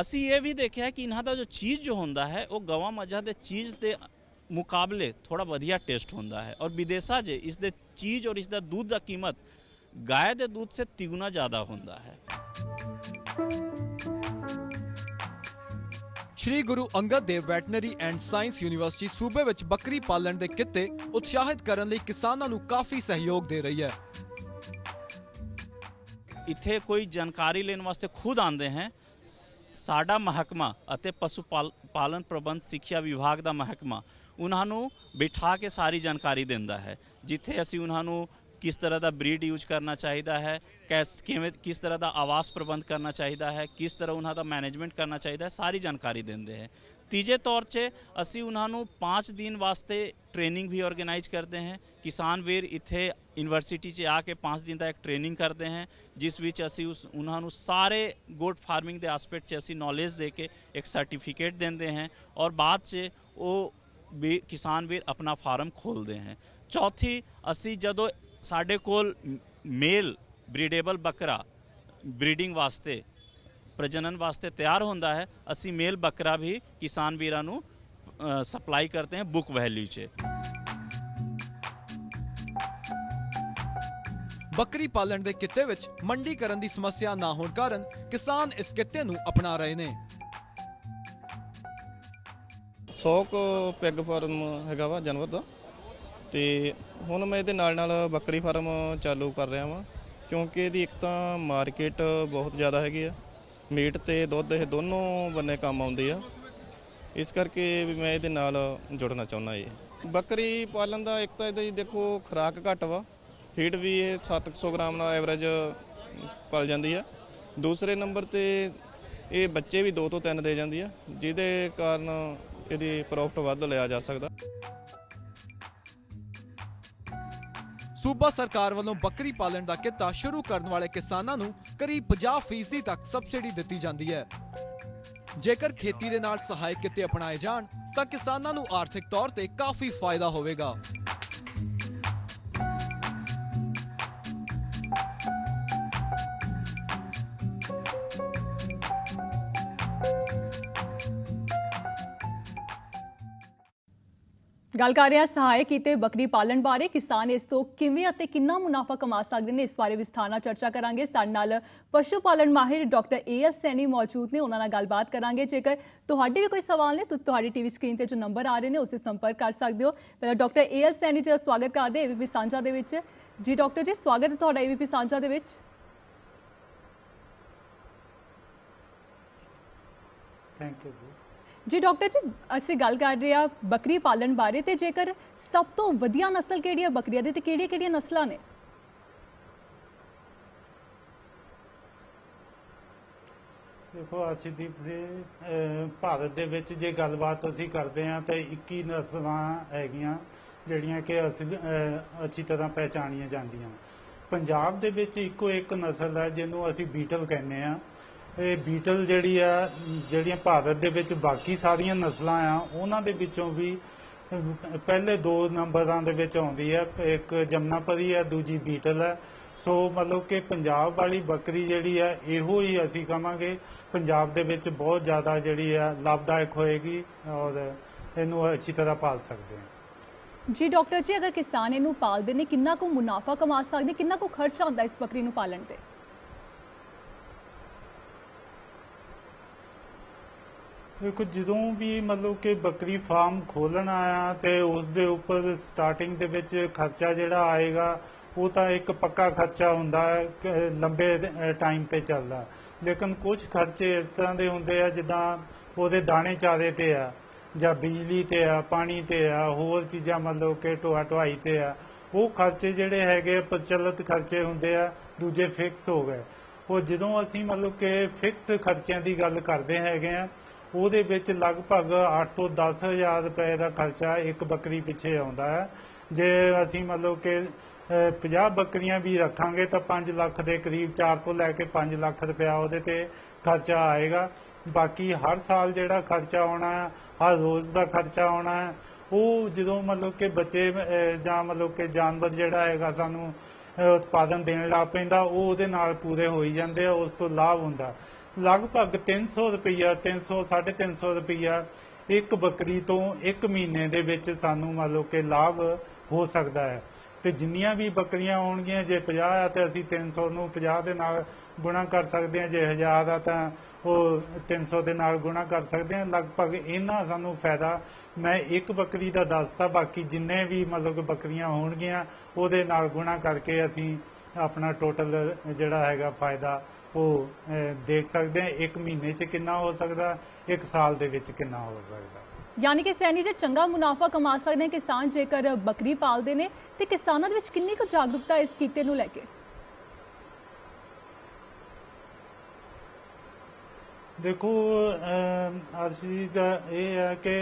ਅਸੀਂ ਇਹ ਵੀ ਦੇਖਿਆ ਕਿ ਇਹਨਾਂ ਦਾ ਜੋ ਚੀਜ਼ ਜੋ ਹੁੰਦਾ ਹੈ, ਉਹ ਗਵਾਂ ਮੱਝਾਂ ਦੇ ਚੀਜ਼ ਦੇ ਮੁਕਾਬਲੇ ਥੋੜਾ ਵਧੀਆ ਟੇਸਟ ਹੁੰਦਾ ਹੈ ਔਰ ਵਿਦੇਸ਼ਾਂ 'ਚ ਇਸ ਦੇ ਚੀਜ਼ ਔਰ ਇਸ ਦਾ ਦੁੱਧ ਦਾ ਕੀਮਤ ਗਾਇ ਦੇ ਦੁੱਧ ਸੇ ਤਿਗੁਣਾ ਜ਼ਿਆਦਾ ਹੁੰਦਾ ਹੈ। Shri Guru Angad Dev veterinary and science university ਸੂਬੇ ਵਿੱਚ ਬੱਕਰੀ ਪਾਲਣ ਦੇ ਕਿੱਤੇ ਉਤਸ਼ਾਹਿਤ ਕਰਨ ਲਈ ਕਿਸਾਨਾਂ ਨੂੰ ਕਾਫੀ ਸਹਿਯੋਗ ਦੇ ਰਹੀ ਹੈ। ਇੱਥੇ ਕੋਈ ਜਾਣਕਾਰੀ ਲੈਣ ਵਾਸਤੇ ਖੁਦ ਆਉਂਦੇ ਹਨ ਸ- ਸਾਡਾ ਮਹਿਕਮਾ ਅਤੇ ਪਸ਼ੂ ਪਾਲ- ਪਾਲਣ ਪ੍ਰਬੰਧ ਸਿੱਖਿਆ ਵਿਭਾਗ ਦਾ ਮਹਿਕਮਾ ਉਹਨਾਂ ਨੂੰ ਬਿਠਾ ਕੇ ਸਾਰੀ ਜਾਣਕਾਰੀ ਦਿੰਦਾ ਹੈ। ਜਿੱਥੇ ਅਸੀਂ ਉਹਨਾਂ ਨੂੰ ਕਿਸ ਤਰ੍ਹਾਂ ਦਾ ਬਰੀਡ ਯੂਜ਼ ਕਰਨਾ ਚਾਹੀਦਾ ਹੈ, ਕੈਸ, ਕਿਵੇਂ, ਕਿਸ ਤਰ੍ਹਾਂ ਦਾ ਆਵਾਸ ਪ੍ਰਬੰਧ ਕਰਨਾ ਚਾਹੀਦਾ ਹੈ, ਕਿਸ ਤਰ੍ਹਾਂ ਉਹਨਾਂ ਦਾ ਮੈਨੇਜਮੈਂਟ ਕਰਨਾ ਚਾਹੀਦਾ ਹੈ, ਸਾਰੀ ਜਾਣਕਾਰੀ ਦਿੰਦੇ ਹੈ। ਤੀਜੇ ਤੌਰ 'ਤੇ ਅਸੀਂ ਉਹਨਾਂ ਨੂੰ 5 ਦਿਨ ਵਾਸਤੇ ਟ੍ਰੇਨਿੰਗ ਵੀ ਆਰਗੇਨਾਈਜ਼ ਕਰਦੇ ਹਾਂ। ਕਿਸਾਨ ਵੀਰ ਇੱਥੇ ਯੂਨੀਵਰਸਿਟੀ 'ਚ ਆ ਕੇ 5 ਦਿਨ ਦਾ ਇੱਕ ਟ੍ਰੇਨਿੰਗ ਕਰਦੇ ਹਾਂ, ਜਿਸ ਵਿੱਚ ਅਸੀਂ ਉਸ ਉਹਨਾਂ ਨੂੰ ਸਾਰੇ ਗੋਟ ਫਾਰਮਿੰਗ ਦੇ ਐਸਪੈਕਟ 'ਚ ਅਸੀਂ ਨੌਲੇਜ ਦੇ ਕੇ ਇੱਕ ਸਰਟੀਫਿਕੇਟ ਦਿੰਦੇ ਹਾਂ ਔਰ ਬਾਅਦ 'ਚ ਉਹ ਵੀ ਕਿਸਾਨ ਵੀਰ ਆਪਣਾ ਫਾਰਮ ਖੋਲਦੇ ਹਨ ਚੌਥੀ, ਅਸੀਂ ਜਦੋਂ ਸਾਡੇ ਕੋਲ ਮੇਲ ਬਰੀਡੇਬਲ ਬੱਕਰਾ ਬਰੀਡਿੰਗ ਵਾਸਤੇ ਪ੍ਰਜਨਨ ਵਾਸਤੇ ਤਿਆਰ ਹੁੰਦਾ ਹੈ ਅਸੀਂ ਮੇਲ ਬੱਕਰਾ ਵੀ ਕਿਸਾਨ ਵੀਰਾਂ ਨੂੰ ਸਪਲਾਈ ਕਰਦੇ ਹਾਂ ਬੁੱਕ ਵੈਲਿਊ 'ਚ। ਬੱਕਰੀ ਪਾਲਣ ਦੇ ਕਿੱਤੇ ਵਿੱਚ ਮੰਡੀਕਰਨ ਦੀ ਸਮੱਸਿਆ ਨਾ ਹੋਣ ਕਾਰਨ ਕਿਸਾਨ ਇਸ ਕਿੱਤੇ ਨੂੰ ਅਪਣਾ ਰਹੇ ਨੇ। 100 ਕੁ ਪੈਗ ਫਾਰਮ ਹੈਗਾ ਵਾ ਜਾਨਵਰ ਦਾ। ਤੇ ਹੁਣ ਮੈਂ ਇਹਦੇ ਨਾਲ ਨਾਲ ਬੱਕਰੀ ਫਾਰਮ ਚਾਲੂ ਕਰ ਰਿਹਾ ਵਾਂ ਕਿਉਂਕਿ ਇਹਦੀ ਇੱਕ ਤਾਂ ਮਾਰਕੀਟ ਬਹੁਤ ਜ਼ਿਆਦਾ ਹੈਗੀ ਆ। ਮੀਟ ਤੇ ਦੁੱਧ, ਇਹ ਦੋਨੋਂ ਬੰਨੇ ਕੰਮ ਆਉਂਦੇ ਆ। ਇਸ ਕਰਕੇ ਵੀ ਮੈਂ ਇਹਦੇ ਨਾਲ ਜੁੜਨਾ ਚਾਹੁੰਦਾ ਜੀ। ਬੱਕਰੀ ਪਾਲਣ ਦਾ ਇੱਕ ਤਾਂ ਇਹਦੀ ਦੇਖੋ ਖੁਰਾਕ ਘੱਟ ਵਾ। ਫੀਡ ਵੀ ਇਹ 700 ਗ੍ਰਾਮ ਨਾਲ ਐਵਰੇਜ ਪਲ ਜਾਂਦੀ ਆ। ਦੂਸਰੇ ਨੰਬਰ ਤੇ ਇਹ ਬੱਚੇ ਵੀ 2 ਤੋਂ 3 ਦੇ ਜਾਂਦੀ ਆ, ਜਿਹਦੇ ਕਾਰਨ ਇਹਦੀ ਪ੍ਰੋਫਿਟ ਵੱਧ ਲਿਆ ਜਾ ਸਕਦਾ। ਸੂਬਾ ਸਰਕਾਰ ਵੱਲੋਂ ਬੱਕਰੀ ਪਾਲਣ ਦਾ ਕਿੱਤਾ ਸ਼ੁਰੂ ਕਰਨ ਵਾਲੇ ਕਿਸਾਨਾਂ ਨੂੰ ਕਰੀਬ 50% ਤੱਕ ਸਬਸਿਡੀ ਦਿੱਤੀ ਜਾਂਦੀ ਹੈ। ਜੇਕਰ ਖੇਤੀ ਦੇ ਨਾਲ ਸਹਾਇਕ ਕਿੱਤੇ ਅਪਣਾਏ ਜਾਣ, ਤਾਂ ਕਿਸਾਨਾਂ ਨੂੰ ਆਰਥਿਕ ਤੌਰ ਤੇ ਕਾਫੀ ਫਾਇਦਾ ਹੋਵੇਗਾ। ਗੱਲ ਕਰ ਰਿਹਾ ਹਾਂ ਸਹਾਇਕ ਕੀਤੇ ਬੱਕਰੀ ਪਾਲਣ ਬਾਰੇ ਕਿਸਾਨ ਇਸ ਤੋਂ ਕਿਵੇਂ ਅਤੇ ਕਿੰਨਾ ਮੁਨਾਫਾ ਕਮਾ ਸਕਦੇ ਨੇ, ਇਸ ਬਾਰੇ ਵਿਸਥਾਰ ਨਾਲ ਚਰਚਾ ਕਰਾਂਗੇ। ਸਾਡੇ ਨਾਲ ਪਸ਼ੂ ਪਾਲਣ ਮਾਹਿਰ ਡਾਕਟਰ ਏ ਏਐਸ ਸੈਣੀ ਮੌਜੂਦ ਨੇ, ਉਹਨਾਂ ਨਾਲ ਗੱਲਬਾਤ ਕਰਾਂਗੇ। ਜੇਕਰ ਤੁਹਾਡੇ ਵੀ ਕੋਈ ਸਵਾਲ ਨੇ, ਤਾਂ ਤੁਹਾਡੀ ਟੀਵੀ ਸਕਰੀਨ ਤੇ ਜੋ ਨੰਬਰ ਆ ਰਹੇ ਨੇ, ਉਸੇ ਸੰਪਰਕ ਕਰ ਸਕਦੇ ਹੋ। ਪਹਿਲਾਂ ਡਾਕਟਰ ਏਐਸ ਸੈਣੀ ਜੀ ਦਾ ਸਵਾਗਤ ਕਰਦੇ ਏਵੀਪੀ ਸਾਂਝਾ ਦੇ ਵਿੱਚ। ਜੀ ਡਾਕਟਰ ਜੀ, ਸਵਾਗਤ ਹੈ ਤੁਹਾਡਾ ਏਵੀਪੀ ਸਾਂਝਾ ਦੇ ਵਿੱਚ। ਥੈਂਕ ਯੂ ਜੀ। ਜੀ ਡਾਕਟਰ ਜੀ, ਅਸੀਂ ਗੱਲ ਕਰ ਰਹੇ ਆ ਬੱਕਰੀ ਪਾਲਣ ਬਾਰੇ ਤੇ ਜੇਕਰ ਸਭ ਤੋਂ ਵਧੀਆ ਨਸਲ ਕਿਹੜੀ ਹੈ ਬੱਕਰੀਆਂ ਦੀ ਤੇ ਕਿਹੜੀਆਂ-ਕਿਹੜੀਆਂ ਨਸਲਾਂ ਨੇ? ਦੇਖੋ ਅਰਸ਼ਦੀਪ ਜੀ, ਅਹ, ਭਾਰਤ ਦੇ ਵਿੱਚ ਜੇ ਗੱਲਬਾਤ ਅਸੀਂ ਕਰਦੇ ਹਾਂ ਤਾਂ 21 ਨਸਲਾਂ ਹੈਗੀਆਂ ਜਿਹੜੀਆਂ ਕਿ ਅਸਲ ਅੱਛੀ ਤਰ੍ਹਾਂ ਪਹਿਚਾਣੀਆਂ ਜਾਂਦੀਆਂ। ਪੰਜਾਬ ਦੇ ਵਿੱਚ ਇੱਕੋ ਇੱਕ ਨਸਲ ਹੈ ਜਿਹਨੂੰ ਅਸੀਂ ਬੀਟਲ ਕਹਿੰਦੇ ਆ ਇਹ ਬੀਟਲ ਜਿਹੜੀ ਆ, ਜਿਹੜੀਆਂ ਭਾਰਤ ਦੇ ਵਿੱਚ ਬਾਕੀ ਸਾਰੀਆਂ ਨਸਲਾਂ ਆ, ਉਹਨਾਂ ਦੇ ਵਿੱਚੋਂ ਵੀ ਪਹਿਲੇ ਦੋ ਨੰਬਰਾਂ ਦੇ ਵਿੱਚ ਆਉਂਦੀ ਹੈ ਇੱਕ ਜਮਨਾਪਰੀ ਹੈ ਦੂਜੀ ਬੀਟਲ ਹੈ ਸੋ ਮਤਲਬ ਕਿ ਪੰਜਾਬ ਵਾਲੀ ਬੱਕਰੀ ਜਿਹੜੀ ਆ, ਇਹੋ ਹੀ ਅਸੀਂ ਕਹਾਂਗੇ ਪੰਜਾਬ ਦੇ ਵਿੱਚ ਬਹੁਤ ਜ਼ਿਆਦਾ ਜਿਹੜੀ ਆ, ਲਾਭਦਾਇਕ ਹੋਏਗੀ ਔਰ ਇਹਨੂੰ ਅੱਛੀ ਤਰ੍ਹਾਂ ਪਾਲ ਸਕਦੇ ਹਾਂ ਜੀ, ਡਾਕਟਰ ਜੀ, ਅਗਰ ਕਿਸਾਨ ਇਹਨੂੰ ਪਾਲਦੇ ਨੇ, ਕਿੰਨਾ ਕੁ ਮੁਨਾਫਾ ਕਮਾ ਸਕਦੇ, ਕਿੰਨਾ ਕੁ ਖਰਚ ਆਉਂਦਾ ਇਸ ਬੱਕਰੀ ਨੂੰ ਪਾਲਣ ਤੇ? ਦੇਖੋ ਜਦੋਂ ਵੀ ਮਤਲਬ ਕਿ ਬੱਕਰੀ ਫਾਰਮ ਖੋਲਣਾ ਆ ਤੇ ਉਸ ਦੇ ਉੱਪਰ ਸਟਾਰਟਿੰਗ ਦੇ ਵਿੱਚ ਖਰਚਾ ਜਿਹੜਾ ਆਏਗਾ, ਉਹ ਤਾਂ ਇੱਕ ਪੱਕਾ ਖਰਚਾ ਹੁੰਦਾ ਹੈ ਲੰਬੇ ਟਾਈਮ ਤੇ ਚੱਲਦਾ। ਲੇਕਿਨ ਕੁਝ ਖਰਚੇ ਇਸ ਤਰ੍ਹਾਂ ਦੇ ਹੁੰਦੇ ਆ, ਜਿੱਦਾਂ ਉਹਦੇ ਦਾਣੇ ਚਾਰੇ ਤੇ ਆ, ਜਾਂ ਬਿਜਲੀ ਤੇ ਆ, ਪਾਣੀ ਤੇ ਆ, ਹੋਰ ਚੀਜ਼ਾਂ ਮਤਲਬ ਕਿ ਢੋਆ ਢੁਆਈ ਤੇ ਆ, ਉਹ ਖਰਚੇ ਜਿਹੜੇ ਹੈਗੇ ਪ੍ਰਚਲਿਤ ਖਰਚੇ ਹੁੰਦੇ ਆ, ਦੂਜੇ ਫਿਕਸ ਹੋ ਗਏ। ਉਹ ਜਦੋਂ ਅਸੀਂ ਮਤਲਬ ਕਿ ਫਿਕਸ ਖਰਚਿਆਂ ਦੀ ਗੱਲ ਕਰਦੇ ਹੈਗੇ ਆ ਉਹਦੇ ਵਿੱਚ ਲਗਭਗ 8 ਤੋਂ 10000 ਰੁਪਏ ਦਾ ਖਰਚਾ ਇੱਕ ਬੱਕਰੀ ਪਿੱਛੇ ਆਉਂਦਾ ਹੈ। ਜੇ ਅਸੀਂ ਮਤਲਬ ਕਿ 50 ਬੱਕਰੀਆਂ ਵੀ ਰੱਖਾਂਗੇ ਤਾਂ 5 ਲੱਖ ਦੇ ਕਰੀਬ 4 ਤੋਂ ਲੈ ਕੇ 5 ਲੱਖ ਰੁਪਇਆ ਉਹਦੇ ਤੇ ਖਰਚਾ ਆਏਗਾ। ਬਾਕੀ ਹਰ ਸਾਲ ਜਿਹੜਾ ਖਰਚਾ ਆਉਣਾ ਹੈ ਹਰ ਰੋਜ਼ ਦਾ ਖਰਚਾ ਆਉਣਾ ਹੈ ਉਹ ਜਦੋਂ ਮਤਲਬ ਕਿ ਬੱਚੇ ਅਹ, ਜਾਂ ਮਤਲਬ ਕਿ ਜਾਨਵਰ ਜਿਹੜਾ ਹੈਗਾ ਸਾਨੂੰ ਉਤਪਾਦਨ ਦੇਣ ਲੱਗ ਪੈਂਦਾ ਉਹ ਉਹਦੇ ਨਾਲ ਪੂਰੇ ਹੋਈ ਜਾਂਦੇ ਆ ਉਸ ਤੋਂ ਲਾਭ ਹੁੰਦਾ। ਲਗਭਗ 300 ਰੁਪਈਆ 300 350 ਰੁਪਇਆ ਇੱਕ ਬੱਕਰੀ ਤੋਂ ਇੱਕ ਮਹੀਨੇ ਦੇ ਵਿੱਚ ਸਾਨੂੰ ਮੰਨ ਲਓ ਕਿ ਲਾਭ ਹੋ ਸਕਦਾ ਹੈ। ਤੇ ਜਿੰਨੀਆਂ ਵੀ ਬੱਕਰੀਆਂ ਹੋਣਗੀਆਂ ਜੇ 50 ਆ ਤੇ ਅਸੀਂ 300 ਨੂੰ 50 ਦੇ ਨਾਲ ਗੁਣਾ ਕਰ ਸਕਦੇ ਹਾਂ, ਜੇ 1000 ਆ ਤਾਂ ਉਹ 300 ਦੇ ਨਾਲ ਗੁਣਾ ਕਰ ਸਕਦੇ ਹਾਂ। ਲਗਭਗ ਇੰਨਾ ਸਾਨੂੰ ਫਾਇਦਾ, ਮੈਂ ਇੱਕ ਬੱਕਰੀ ਦਾ ਦੱਸਤਾ ਬਾਕੀ ਜਿੰਨੇ ਵੀ ਮਤਲਬ ਕਿ ਬੱਕਰੀਆਂ ਹੋਣਗੀਆਂ, ਉਹਦੇ ਨਾਲ ਗੁਣਾ ਕਰਕੇ ਅਸੀਂ ਆਪਣਾ ਟੋਟਲ ਜਿਹੜਾ ਹੈਗਾ ਫਾਇਦਾ ਉਹ ਦੇਖ ਸਕਦੇ ਹਾਂ ਇੱਕ ਮਹੀਨੇ 'ਚ ਕਿੰਨਾ ਹੋ ਸਕਦਾ ਇੱਕ ਸਾਲ ਦੇ ਵਿੱਚ ਕਿੰਨਾ ਹੋ ਸਕਦਾ। ਯਾਨੀ ਕਿ ਸੈਣੀ ਜੀ ਚੰਗਾ ਮੁਨਾਫਾ ਕਮਾ ਸਕਦੇ ਨੇ ਕਿਸਾਨ ਜੇਕਰ ਬੱਕਰੀ ਪਾਲਦੇ ਨੇ ਤੇ ਕਿਸਾਨਾਂ ਦੇ ਵਿੱਚ ਕਿੰਨੀ ਕੁ ਜਾਗਰੂਕਤਾ ਇਸ ਕੀਤੇ ਨੂੰ ਲੈ ਕੇ? ਦੇਖੋ ਅਸੀਂ ਦਾ ਇਹ ਹੈ ਕਿ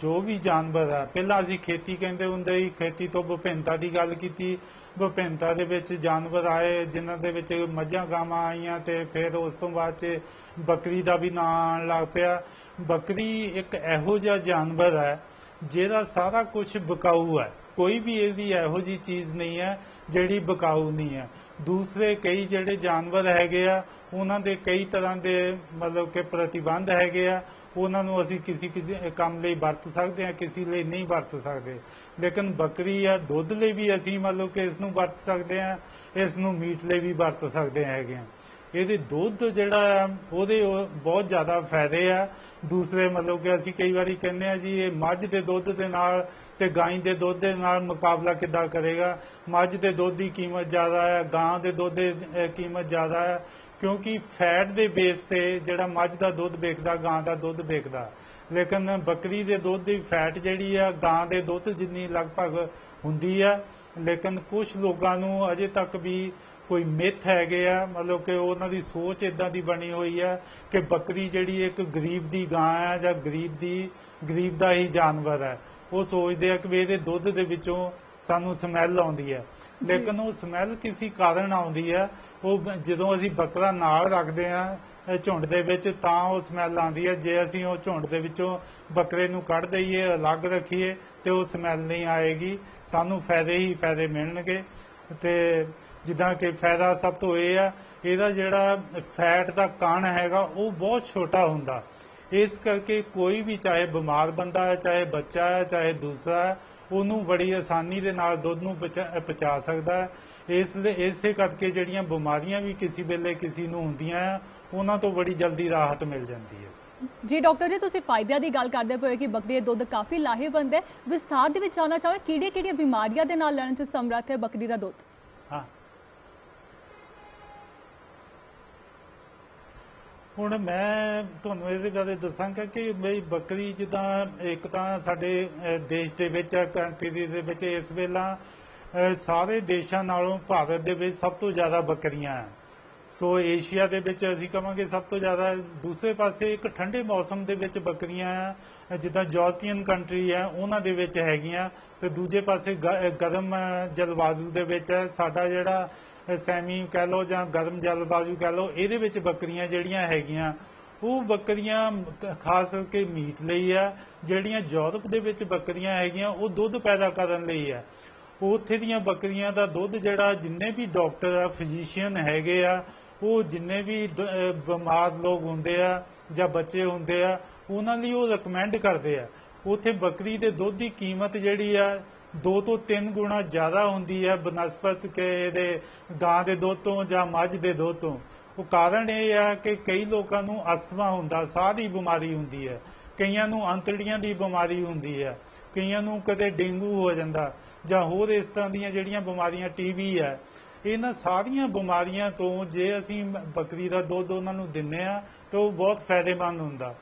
ਜੋ ਵੀ ਜਾਨਵਰ ਹੈ ਪਹਿਲਾਂ ਅਸੀਂ ਖੇਤੀ ਕਹਿੰਦੇ ਹੁੰਦੇ ਸੀ ਖੇਤੀ ਤੋਂ ਵਿਭਿੰਨਤਾ ਦੀ ਗੱਲ ਕੀਤੀ ਵਿਭਿੰਨਤਾ ਦੇ ਵਿੱਚ ਜਾਨਵਰ ਆਏ, ਜਿਨ੍ਹਾਂ ਦੇ ਵਿੱਚ ਮੱਝਾਂ ਗਾਵਾਂ ਆਈਆਂ ਤੇ ਫਿਰ ਉਸ ਤੋਂ ਬਾਅਦ ਚ ਬੱਕਰੀ ਦਾ ਵੀ ਨਾਂ ਆਉਣ ਲੱਗ ਪਿਆ। ਬੱਕਰੀ ਇੱਕ ਇਹੋ ਜਿਹਾ ਜਾਨਵਰ ਹੈ, ਜਿਹਦਾ ਸਾਰਾ ਕੁਝ ਬਕਾਊ ਹੈ। ਕੋਈ ਵੀ ਇਹਦੀ ਇਹੋ ਜੀ ਚੀਜ਼ ਨਹੀਂ ਹੈ, ਜਿਹੜੀ ਬਕਾਊ ਨਹੀਂ ਹੈ। ਦੂਸਰੇ ਕਈ ਜਿਹੜੇ ਜਾਨਵਰ ਹੈਗੇ ਆ, ਉਹਨਾਂ ਦੇ ਕਈ ਤਰ੍ਹਾਂ ਦੇ ਮਤਲਬ ਕਿ ਪ੍ਰਤੀਬੰਧ ਹੈਗੇ ਆ। ਉਹਨਾਂ ਨੂੰ ਅਸੀਂ ਕਿਸੇ ਕਿਸੇ ਕੰਮ ਲਈ ਵਰਤ ਸਕਦੇ ਆ ਕਿਸੇ ਲਈ ਨਹੀਂ ਵਰਤ ਸਕਦੇ। ਲੇਕਿਨ ਬੱਕਰੀ ਆ ਦੁੱਧ ਲਈ ਵੀ ਅਸੀਂ ਮਤਲਬ ਕਿ ਇਸ ਨੂੰ ਵਰਤ ਸਕਦੇ ਹਾਂ, ਇਸ ਨੂੰ ਮੀਟ ਲਈ ਵੀ ਵਰਤ ਸਕਦੇ ਹੈਗੇ ਆ ਇਹਦੇ ਦੁੱਧ ਜਿਹੜਾ ਆ, ਉਹਦੇ ਬਹੁਤ ਜ਼ਿਆਦਾ ਫਾਇਦੇ ਆ। ਦੂਸਰੇ ਮਤਲਬ ਕਿ ਅਸੀਂ ਕਈ ਵਾਰੀ ਕਹਿੰਦੇ ਆ ਜੀ, ਇਹ ਮੱਝ ਦੇ ਦੁੱਧ ਦੇ ਨਾਲ ਤੇ ਗਾਂ ਦੇ ਦੁੱਧ ਦੇ ਨਾਲ ਮੁਕਾਬਲਾ ਕਿੱਦਾਂ ਕਰੇਗਾ? ਮੱਝ ਦੇ ਦੁੱਧ ਦੀ ਕੀਮਤ ਜ਼ਿਆਦਾ ਹੈ ਗਾਂ ਦੇ ਦੁੱਧ ਦੀ ਕੀਮਤ ਜ਼ਿਆਦਾ ਹੈ ਕਿਉਂਕਿ ਫੈਟ ਦੇ ਬੇਸ ਤੇ ਜਿਹੜਾ ਮੱਝ ਦਾ ਦੁੱਧ ਵੇਚਦਾ ਗਾਂ ਦਾ ਦੁੱਧ ਵੇਚਦਾ ਲੇਕਿਨ ਬੱਕਰੀ ਦੇ ਦੁੱਧ ਦੀ ਫੈਟ ਜਿਹੜੀ ਆ, ਗਾਂ ਦੇ ਦੁੱਧ ਜਿੰਨੀ ਲਗਭਗ ਹੁੰਦੀ ਆ। ਲੇਕਿਨ ਕੁਝ ਲੋਕਾਂ ਨੂੰ ਅਜੇ ਤੱਕ ਵੀ ਕੋਈ ਮਿੱਥ ਹੈਗੇ ਆ, ਮਤਲਬ ਕਿ ਉਹਨਾਂ ਦੀ ਸੋਚ ਇਦਾਂ ਦੀ ਬਣੀ ਹੋਈ ਆ ਕਿ ਬੱਕਰੀ ਜਿਹੜੀ ਇੱਕ ਗਰੀਬ ਦੀ ਗਾਂ ਆ ਜਾਂ ਗਰੀਬ ਦੀ, ਗਰੀਬ ਦਾ ਹੀ ਜਾਨਵਰ ਹੈ ਉਹ ਸੋਚਦੇ ਆ ਕਿ ਇਹਦੇ ਦੁੱਧ ਦੇ ਵਿੱਚੋਂ ਸਾਨੂੰ ਸਮੈਲ ਆਉਂਦੀ ਹੈ ਲੇਕਿਨ ਉਹ ਸਮੈਲ ਕਿਸੇ ਕਾਰਨ ਆਉਂਦੀ ਹੈ ਉਹ ਜਦੋਂ ਅਸੀਂ ਬੱਕਰਾ ਨਾਲ ਰੱਖਦੇ ਆ ਝੁੰਡ ਦੇ ਵਿੱਚ, ਤਾਂ ਉਹ ਸਮੈਲ ਆਉਂਦੀ ਹੈ ਜੇ ਅਸੀਂ ਉਹ ਝੁੰਡ ਦੇ ਵਿੱਚੋਂ ਬੱਕਰੇ ਨੂੰ ਕੱਢ ਦਈਏ, ਅਲੱਗ ਰੱਖੀਏ, ਤੇ ਉਹ ਸਮੈਲ ਨਹੀਂ ਆਏਗੀ। ਸਾਨੂੰ ਫਾਇਦੇ ਹੀ ਫਾਇਦੇ ਮਿਲਣਗੇ। ਤੇ ਜਿੱਦਾਂ ਕਿ ਫਾਇਦਾ ਸਭ ਤੋਂ ਇਹ ਆ, ਇਹਦਾ ਜਿਹੜਾ ਫੈਟ ਦਾ ਕਣ ਹੈਗਾ, ਉਹ ਬਹੁਤ ਛੋਟਾ ਹੁੰਦਾ। ਇਸ ਕਰਕੇ ਕੋਈ ਵੀ ਚਾਹੇ ਬਿਮਾਰ ਬੰਦਾ ਹੈ, ਚਾਹੇ ਬੱਚਾ ਹੈ, ਚਾਹੇ ਦੂਸਰਾ ਹੈ ਉਹਨੂੰ ਬੜੀ ਆਸਾਨੀ ਦੇ ਨਾਲ ਦੁੱਧ ਨੂੰ ਪਚਾ ਸਕਦਾ ਹੈ। ਇਸ ਇਸੇ ਕਰਕੇ ਜਿਹੜੀਆਂ ਬਿਮਾਰੀਆਂ ਵੀ ਕਿਸੇ ਵੇਲੇ ਕਿਸੇ ਨੂੰ ਹੁੰਦੀਆਂ ਆ, ਉਹਨਾਂ ਤੋਂ ਬੜੀ ਜਲਦੀ ਰਾਹਤ ਮਿਲ ਜਾਂਦੀ ਹੈ। ਜੀ ਡਾਕਟਰ ਜੀ, ਤੁਸੀਂ ਫਾਇਦਿਆਂ ਦੀ ਗੱਲ ਕਰਦੇ ਪਏ ਕਿ ਬੱਕਰੀ ਦਾ ਦੁੱਧ ਕਾਫੀ ਲਾਹੇਵੰਦ ਹੈ। ਵਿਸਥਾਰ ਦੇ ਵਿੱਚ ਜਾਣਨਾ ਚਾਹੋ ਕਿਹੜੀਆਂ ਕਿਹੜੀਆਂ ਬਿਮਾਰੀਆਂ ਦੇ ਨਾਲ ਲੜਨ 'ਚ ਸਮਰੱਥ ਹੈ ਬੱਕਰੀ ਦਾ ਦੁੱਧ ਹਾਂ ਹੁਣ ਮੈਂ ਤੁਹਾਨੂੰ ਇਹਦੇ ਬਾਰੇ ਦੱਸਾਂਗਾ ਕਿ ਮੇਰੀ ਬੱਕਰੀ ਜਿੱਦਾਂ ਇੱਕ ਤਾਂ ਸਾਡੇ ਦੇਸ਼ ਦੇ ਵਿੱਚ ਕੰਟਰੀ ਦੇ ਵਿੱਚ ਇਸ ਵੇਲਾ ਸਾਰੇ ਦੇਸ਼ਾਂ ਨਾਲੋਂ ਭਾਰਤ ਦੇ ਵਿੱਚ ਸਭ ਤੋਂ ਜ਼ਿਆਦਾ ਬੱਕਰੀਆਂ ਹੈ। ਸੋ ਏਸ਼ੀਆ ਦੇ ਵਿੱਚ ਅਸੀਂ ਕਹਾਂਗੇ ਸਭ ਤੋਂ ਜ਼ਿਆਦਾ, ਦੂਸਰੇ ਪਾਸੇ ਇੱਕ ਠੰਡੇ ਮੌਸਮ ਦੇ ਵਿੱਚ ਬੱਕਰੀਆਂ ਆ ਜਿੱਦਾਂ ਯੂਰਪੀਅਨ ਕੰਟਰੀ ਆ ਉਹਨਾਂ ਦੇ ਵਿੱਚ ਹੈਗੀਆਂ। ਤੇ ਦੂਜੇ ਪਾਸੇ ਗਰਮ ਜਲਵਾਯੂ ਦੇ ਵਿੱਚ ਸਾਡਾ ਜਿਹੜਾ ਸੈਮੀ ਕਹਿ ਲਓ ਜਾਂ ਗਰਮ ਜਲਵਾਯੂ ਕਹਿ ਲਓ, ਇਹਦੇ ਵਿੱਚ ਬੱਕਰੀਆਂ ਜਿਹੜੀਆਂ ਹੈਗੀਆਂ, ਉਹ ਬੱਕਰੀਆਂ ਖਾਸ ਕਰਕੇ ਮੀਟ ਲਈ ਆ, ਜਿਹੜੀਆਂ ਯੂਰਪ ਦੇ ਵਿੱਚ ਬੱਕਰੀਆਂ ਹੈਗੀਆਂ, ਉਹ ਦੁੱਧ ਪੈਦਾ ਕਰਨ ਲਈ ਆ। ਉੱਥੇ ਦੀਆਂ ਬੱਕਰੀਆਂ ਦਾ ਦੁੱਧ ਜਿਹੜਾ, ਜਿੰਨੇ ਵੀ ਡਾਕਟਰ ਆ, ਫਿਜ਼ੀਸ਼ੀਅਨ ਹੈਗੇ ਆ, ਉਹ ਜਿੰਨੇ ਵੀ ਬਿਮਾਰ ਲੋਕ ਹੁੰਦੇ ਆ ਜਾਂ ਬੱਚੇ ਹੁੰਦੇ ਆ, ਉਹਨਾਂ ਲਈ ਉਹ ਰეკਮੈਂਡ ਕਰਦੇ ਆ। ਉੱਥੇ ਬੱਕਰੀ ਦੇ ਦੁੱਧ ਦੀ ਕੀਮਤ ਜਿਹੜੀ ਆ ਦੋ ਤੋਂ ਤਿੰਨ ਗੁਣਾ ਜ਼ਿਆਦਾ ਹੁੰਦੀ ਹੈ ਬਨਸਪਤ ਕੇ ਇਹਦੇ ਗਾਂ ਦੇ ਦੁੱਧ ਤੋਂ ਜਾਂ ਮੱਝ ਦੇ ਦੁੱਧ ਤੋਂ। ਉਹ ਕਾਰਨ ਇਹ ਆ ਕਿ ਕਈ ਲੋਕਾਂ ਨੂੰ ਅਸਥਮਾ ਹੁੰਦਾ, ਸਾਹ ਦੀ ਬਿਮਾਰੀ ਹੁੰਦੀ ਹੈ। ਕਈਆਂ ਨੂੰ ਅੰਤੜੀਆਂ ਦੀ ਬਿਮਾਰੀ ਹੁੰਦੀ ਹੈ। ਕਈਆਂ ਨੂੰ ਕਦੇ ਡੇਂਗੂ ਹੋ ਜਾਂਦਾ ਜਾਂ ਹੋਰ ਇਸ ਤਰ੍ਹਾਂ ਦੀਆਂ ਜਿਹੜੀਆਂ ਬਿਮਾਰੀਆਂ ਟੀਵੀ ਹੈ, ਇਹਨਾਂ ਸਾਰੀਆਂ ਬਿਮਾਰੀਆਂ ਤੋਂ ਜੇ ਅਸੀਂ ਬੱਕਰੀ ਦਾ ਦੁੱਧ ਉਹਨਾਂ ਨੂੰ ਦਿੰਨੇ ਆ ਤਾਂ ਉਹ ਬਹੁਤ ਫਾਇਦੇਮੰਦ ਹੁੰਦਾ।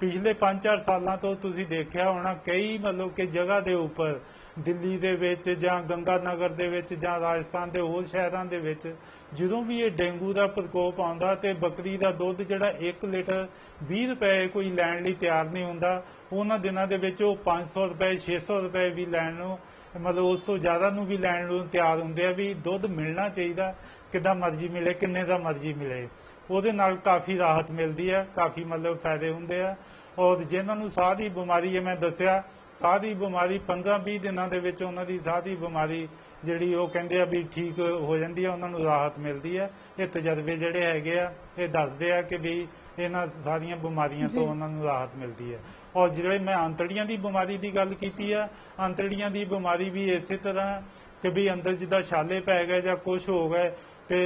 ਪਿਛਲੇ 5-4 ਸਾਲਾਂ ਤੋਂ ਤੁਸੀਂ ਦੇਖਿਆ ਹੋਣਾ, ਕਈ ਮਤਲਬ ਕਿ ਜਗ੍ਹਾ ਦੇ ਉੱਪਰ ਦਿੱਲੀ ਦੇ ਵਿੱਚ ਜਾਂ ਗੰਗਾ ਨਗਰ ਦੇ ਵਿੱਚ ਜਾਂ ਰਾਜਸਥਾਨ ਦੇ ਹੋਰ ਸ਼ਹਿਰਾਂ ਦੇ ਵਿੱਚ, ਜਦੋਂ ਵੀ ਇਹ ਡੇਂਗੂ ਦਾ ਪ੍ਰਕੋਪ ਆਉਂਦਾ ਤੇ ਬੱਕਰੀ ਦਾ ਦੁੱਧ ਜਿਹੜਾ 1 ਲੀਟਰ 20 ਰੁਪਏ ਕੋਈ ਲੈਣ ਲਈ ਤਿਆਰ ਨਹੀਂ ਹੁੰਦਾ, ਉਹਨਾਂ ਦਿਨਾਂ ਦੇ ਵਿੱਚ ਉਹ 500 ਰੁਪਏ 600 ਰੁਪਏ ਵੀ ਲੈਣ ਨੂੰ, ਮਤਲਬ ਉਸ ਤੋਂ ਜ਼ਿਆਦਾ ਨੂੰ ਵੀ ਲੈਣ ਨੂੰ ਤਿਆਰ ਹੁੰਦੇ ਆ ਵੀ ਦੁੱਧ ਮਿਲਣਾ ਚਾਹੀਦਾ, ਕਿੱਦਾਂ ਮਰਜ਼ੀ ਮਿਲੇ, ਕਿੰਨੇ ਦਾ ਮਰਜ਼ੀ ਮਿਲੇ। ਉਹਦੇ ਨਾਲ ਕਾਫੀ ਰਾਹਤ ਮਿਲਦੀ ਹੈ ਕਾਫੀ ਮਤਲਬ ਫਾਇਦੇ ਹੁੰਦੇ ਆ। ਔਰ ਜਿਨ੍ਹਾਂ ਨੂੰ ਸਾਹ ਦੀ ਬਿਮਾਰੀ ਹੈ, ਮੈਂ ਦੱਸਿਆ ਸਾਹ ਦੀ ਬਿਮਾਰੀ 15-20 ਦਿਨਾਂ ਦੇ ਵਿੱਚ ਉਹਨਾਂ ਦੀ ਸਾਹ ਦੀ ਬਿਮਾਰੀ ਜਿਹੜੀ ਉਹ ਕਹਿੰਦੇ ਆ ਵੀ ਠੀਕ ਹੋ ਜਾਂਦੀ ਆ ਉਹਨਾਂ ਨੂੰ ਰਾਹਤ ਮਿਲਦੀ ਆ। ਇਹ ਤਜਰਬੇ ਜਿਹੜੇ ਹੈਗੇ ਆ ਇਹ ਦੱਸਦੇ ਆ ਕਿ ਵੀ ਇਹਨਾਂ ਸਾਰੀਆਂ ਬਿਮਾਰੀਆਂ ਤੋਂ। ਉਹਨਾਂ ਨੂੰ ਰਾਹਤ ਮਿਲਦੀ ਹੈ ਔਰ ਜਿਹੜੇ ਮੈਂ ਅੰਤੜੀਆਂ ਦੀ ਬਿਮਾਰੀ ਦੀ ਗੱਲ ਕੀਤੀ ਆ ਅੰਤੜੀਆਂ ਦੀ ਬਿਮਾਰੀ ਵੀ ਇਸੇ ਤਰ੍ਹਾਂ ਕਿ ਵੀ ਅੰਦਰ ਜਿੱਦਾਂ ਛਾਲੇ ਪੈ ਗਏ ਜਾਂ ਕੁਝ ਹੋ ਗਏ ਤੇ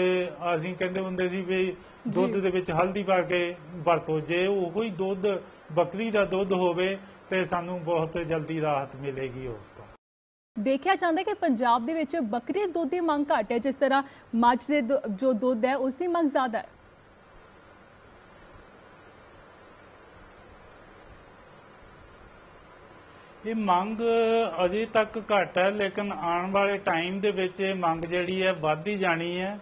ਅਸੀਂ ਕਹਿੰਦੇ ਹੁੰਦੇ ਸੀ ਵੀ ਦੁੱਧ ਦੇ ਵਿੱਚ ਹਲਦੀ ਪਾ ਕੇ ਵਰਤੋ। ਜੇ ਉਹੋ ਦੁੱਧ ਬੱਕਰੀ ਦਾ ਦੁੱਧ ਹੋਵੇ ਤੇ ਸਾਨੂੰ ਬਹੁਤ ਜਲਦੀ ਰਾਹਤ ਮਿਲੇਗੀ ਉਸ ਤੋਂ। ਦੇਖਿਆ ਜਾਂਦਾ ਕਿ ਪੰਜਾਬ ਦੇ ਵਿੱਚ ਬੱਕਰੀ ਦੇ ਦੁੱਧ ਦੀ ਮੰਗ ਘੱਟ ਹੈ ਜਿਸ ਤਰ੍ਹਾਂ ਮੱਝ ਦੁ- ਜੋ ਦੁੱਧ ਹੈ ਉਸ ਦੀ ਮੰਗ ਜ਼ਿਆਦਾ ਹੈ। ਇਹ ਮੰਗ ਅਜੇ ਤੱਕ ਘੱਟ ਹੈ ਲੇਕਿਨ ਆਉਣ ਵਾਲੇ ਟਾਈਮ ਦੇ ਵਿੱਚ ਇਹ ਮੰਗ ਜਿਹੜੀ ਹੈ ਵੱਧਦੀ ਜਾਣੀ ਹੈ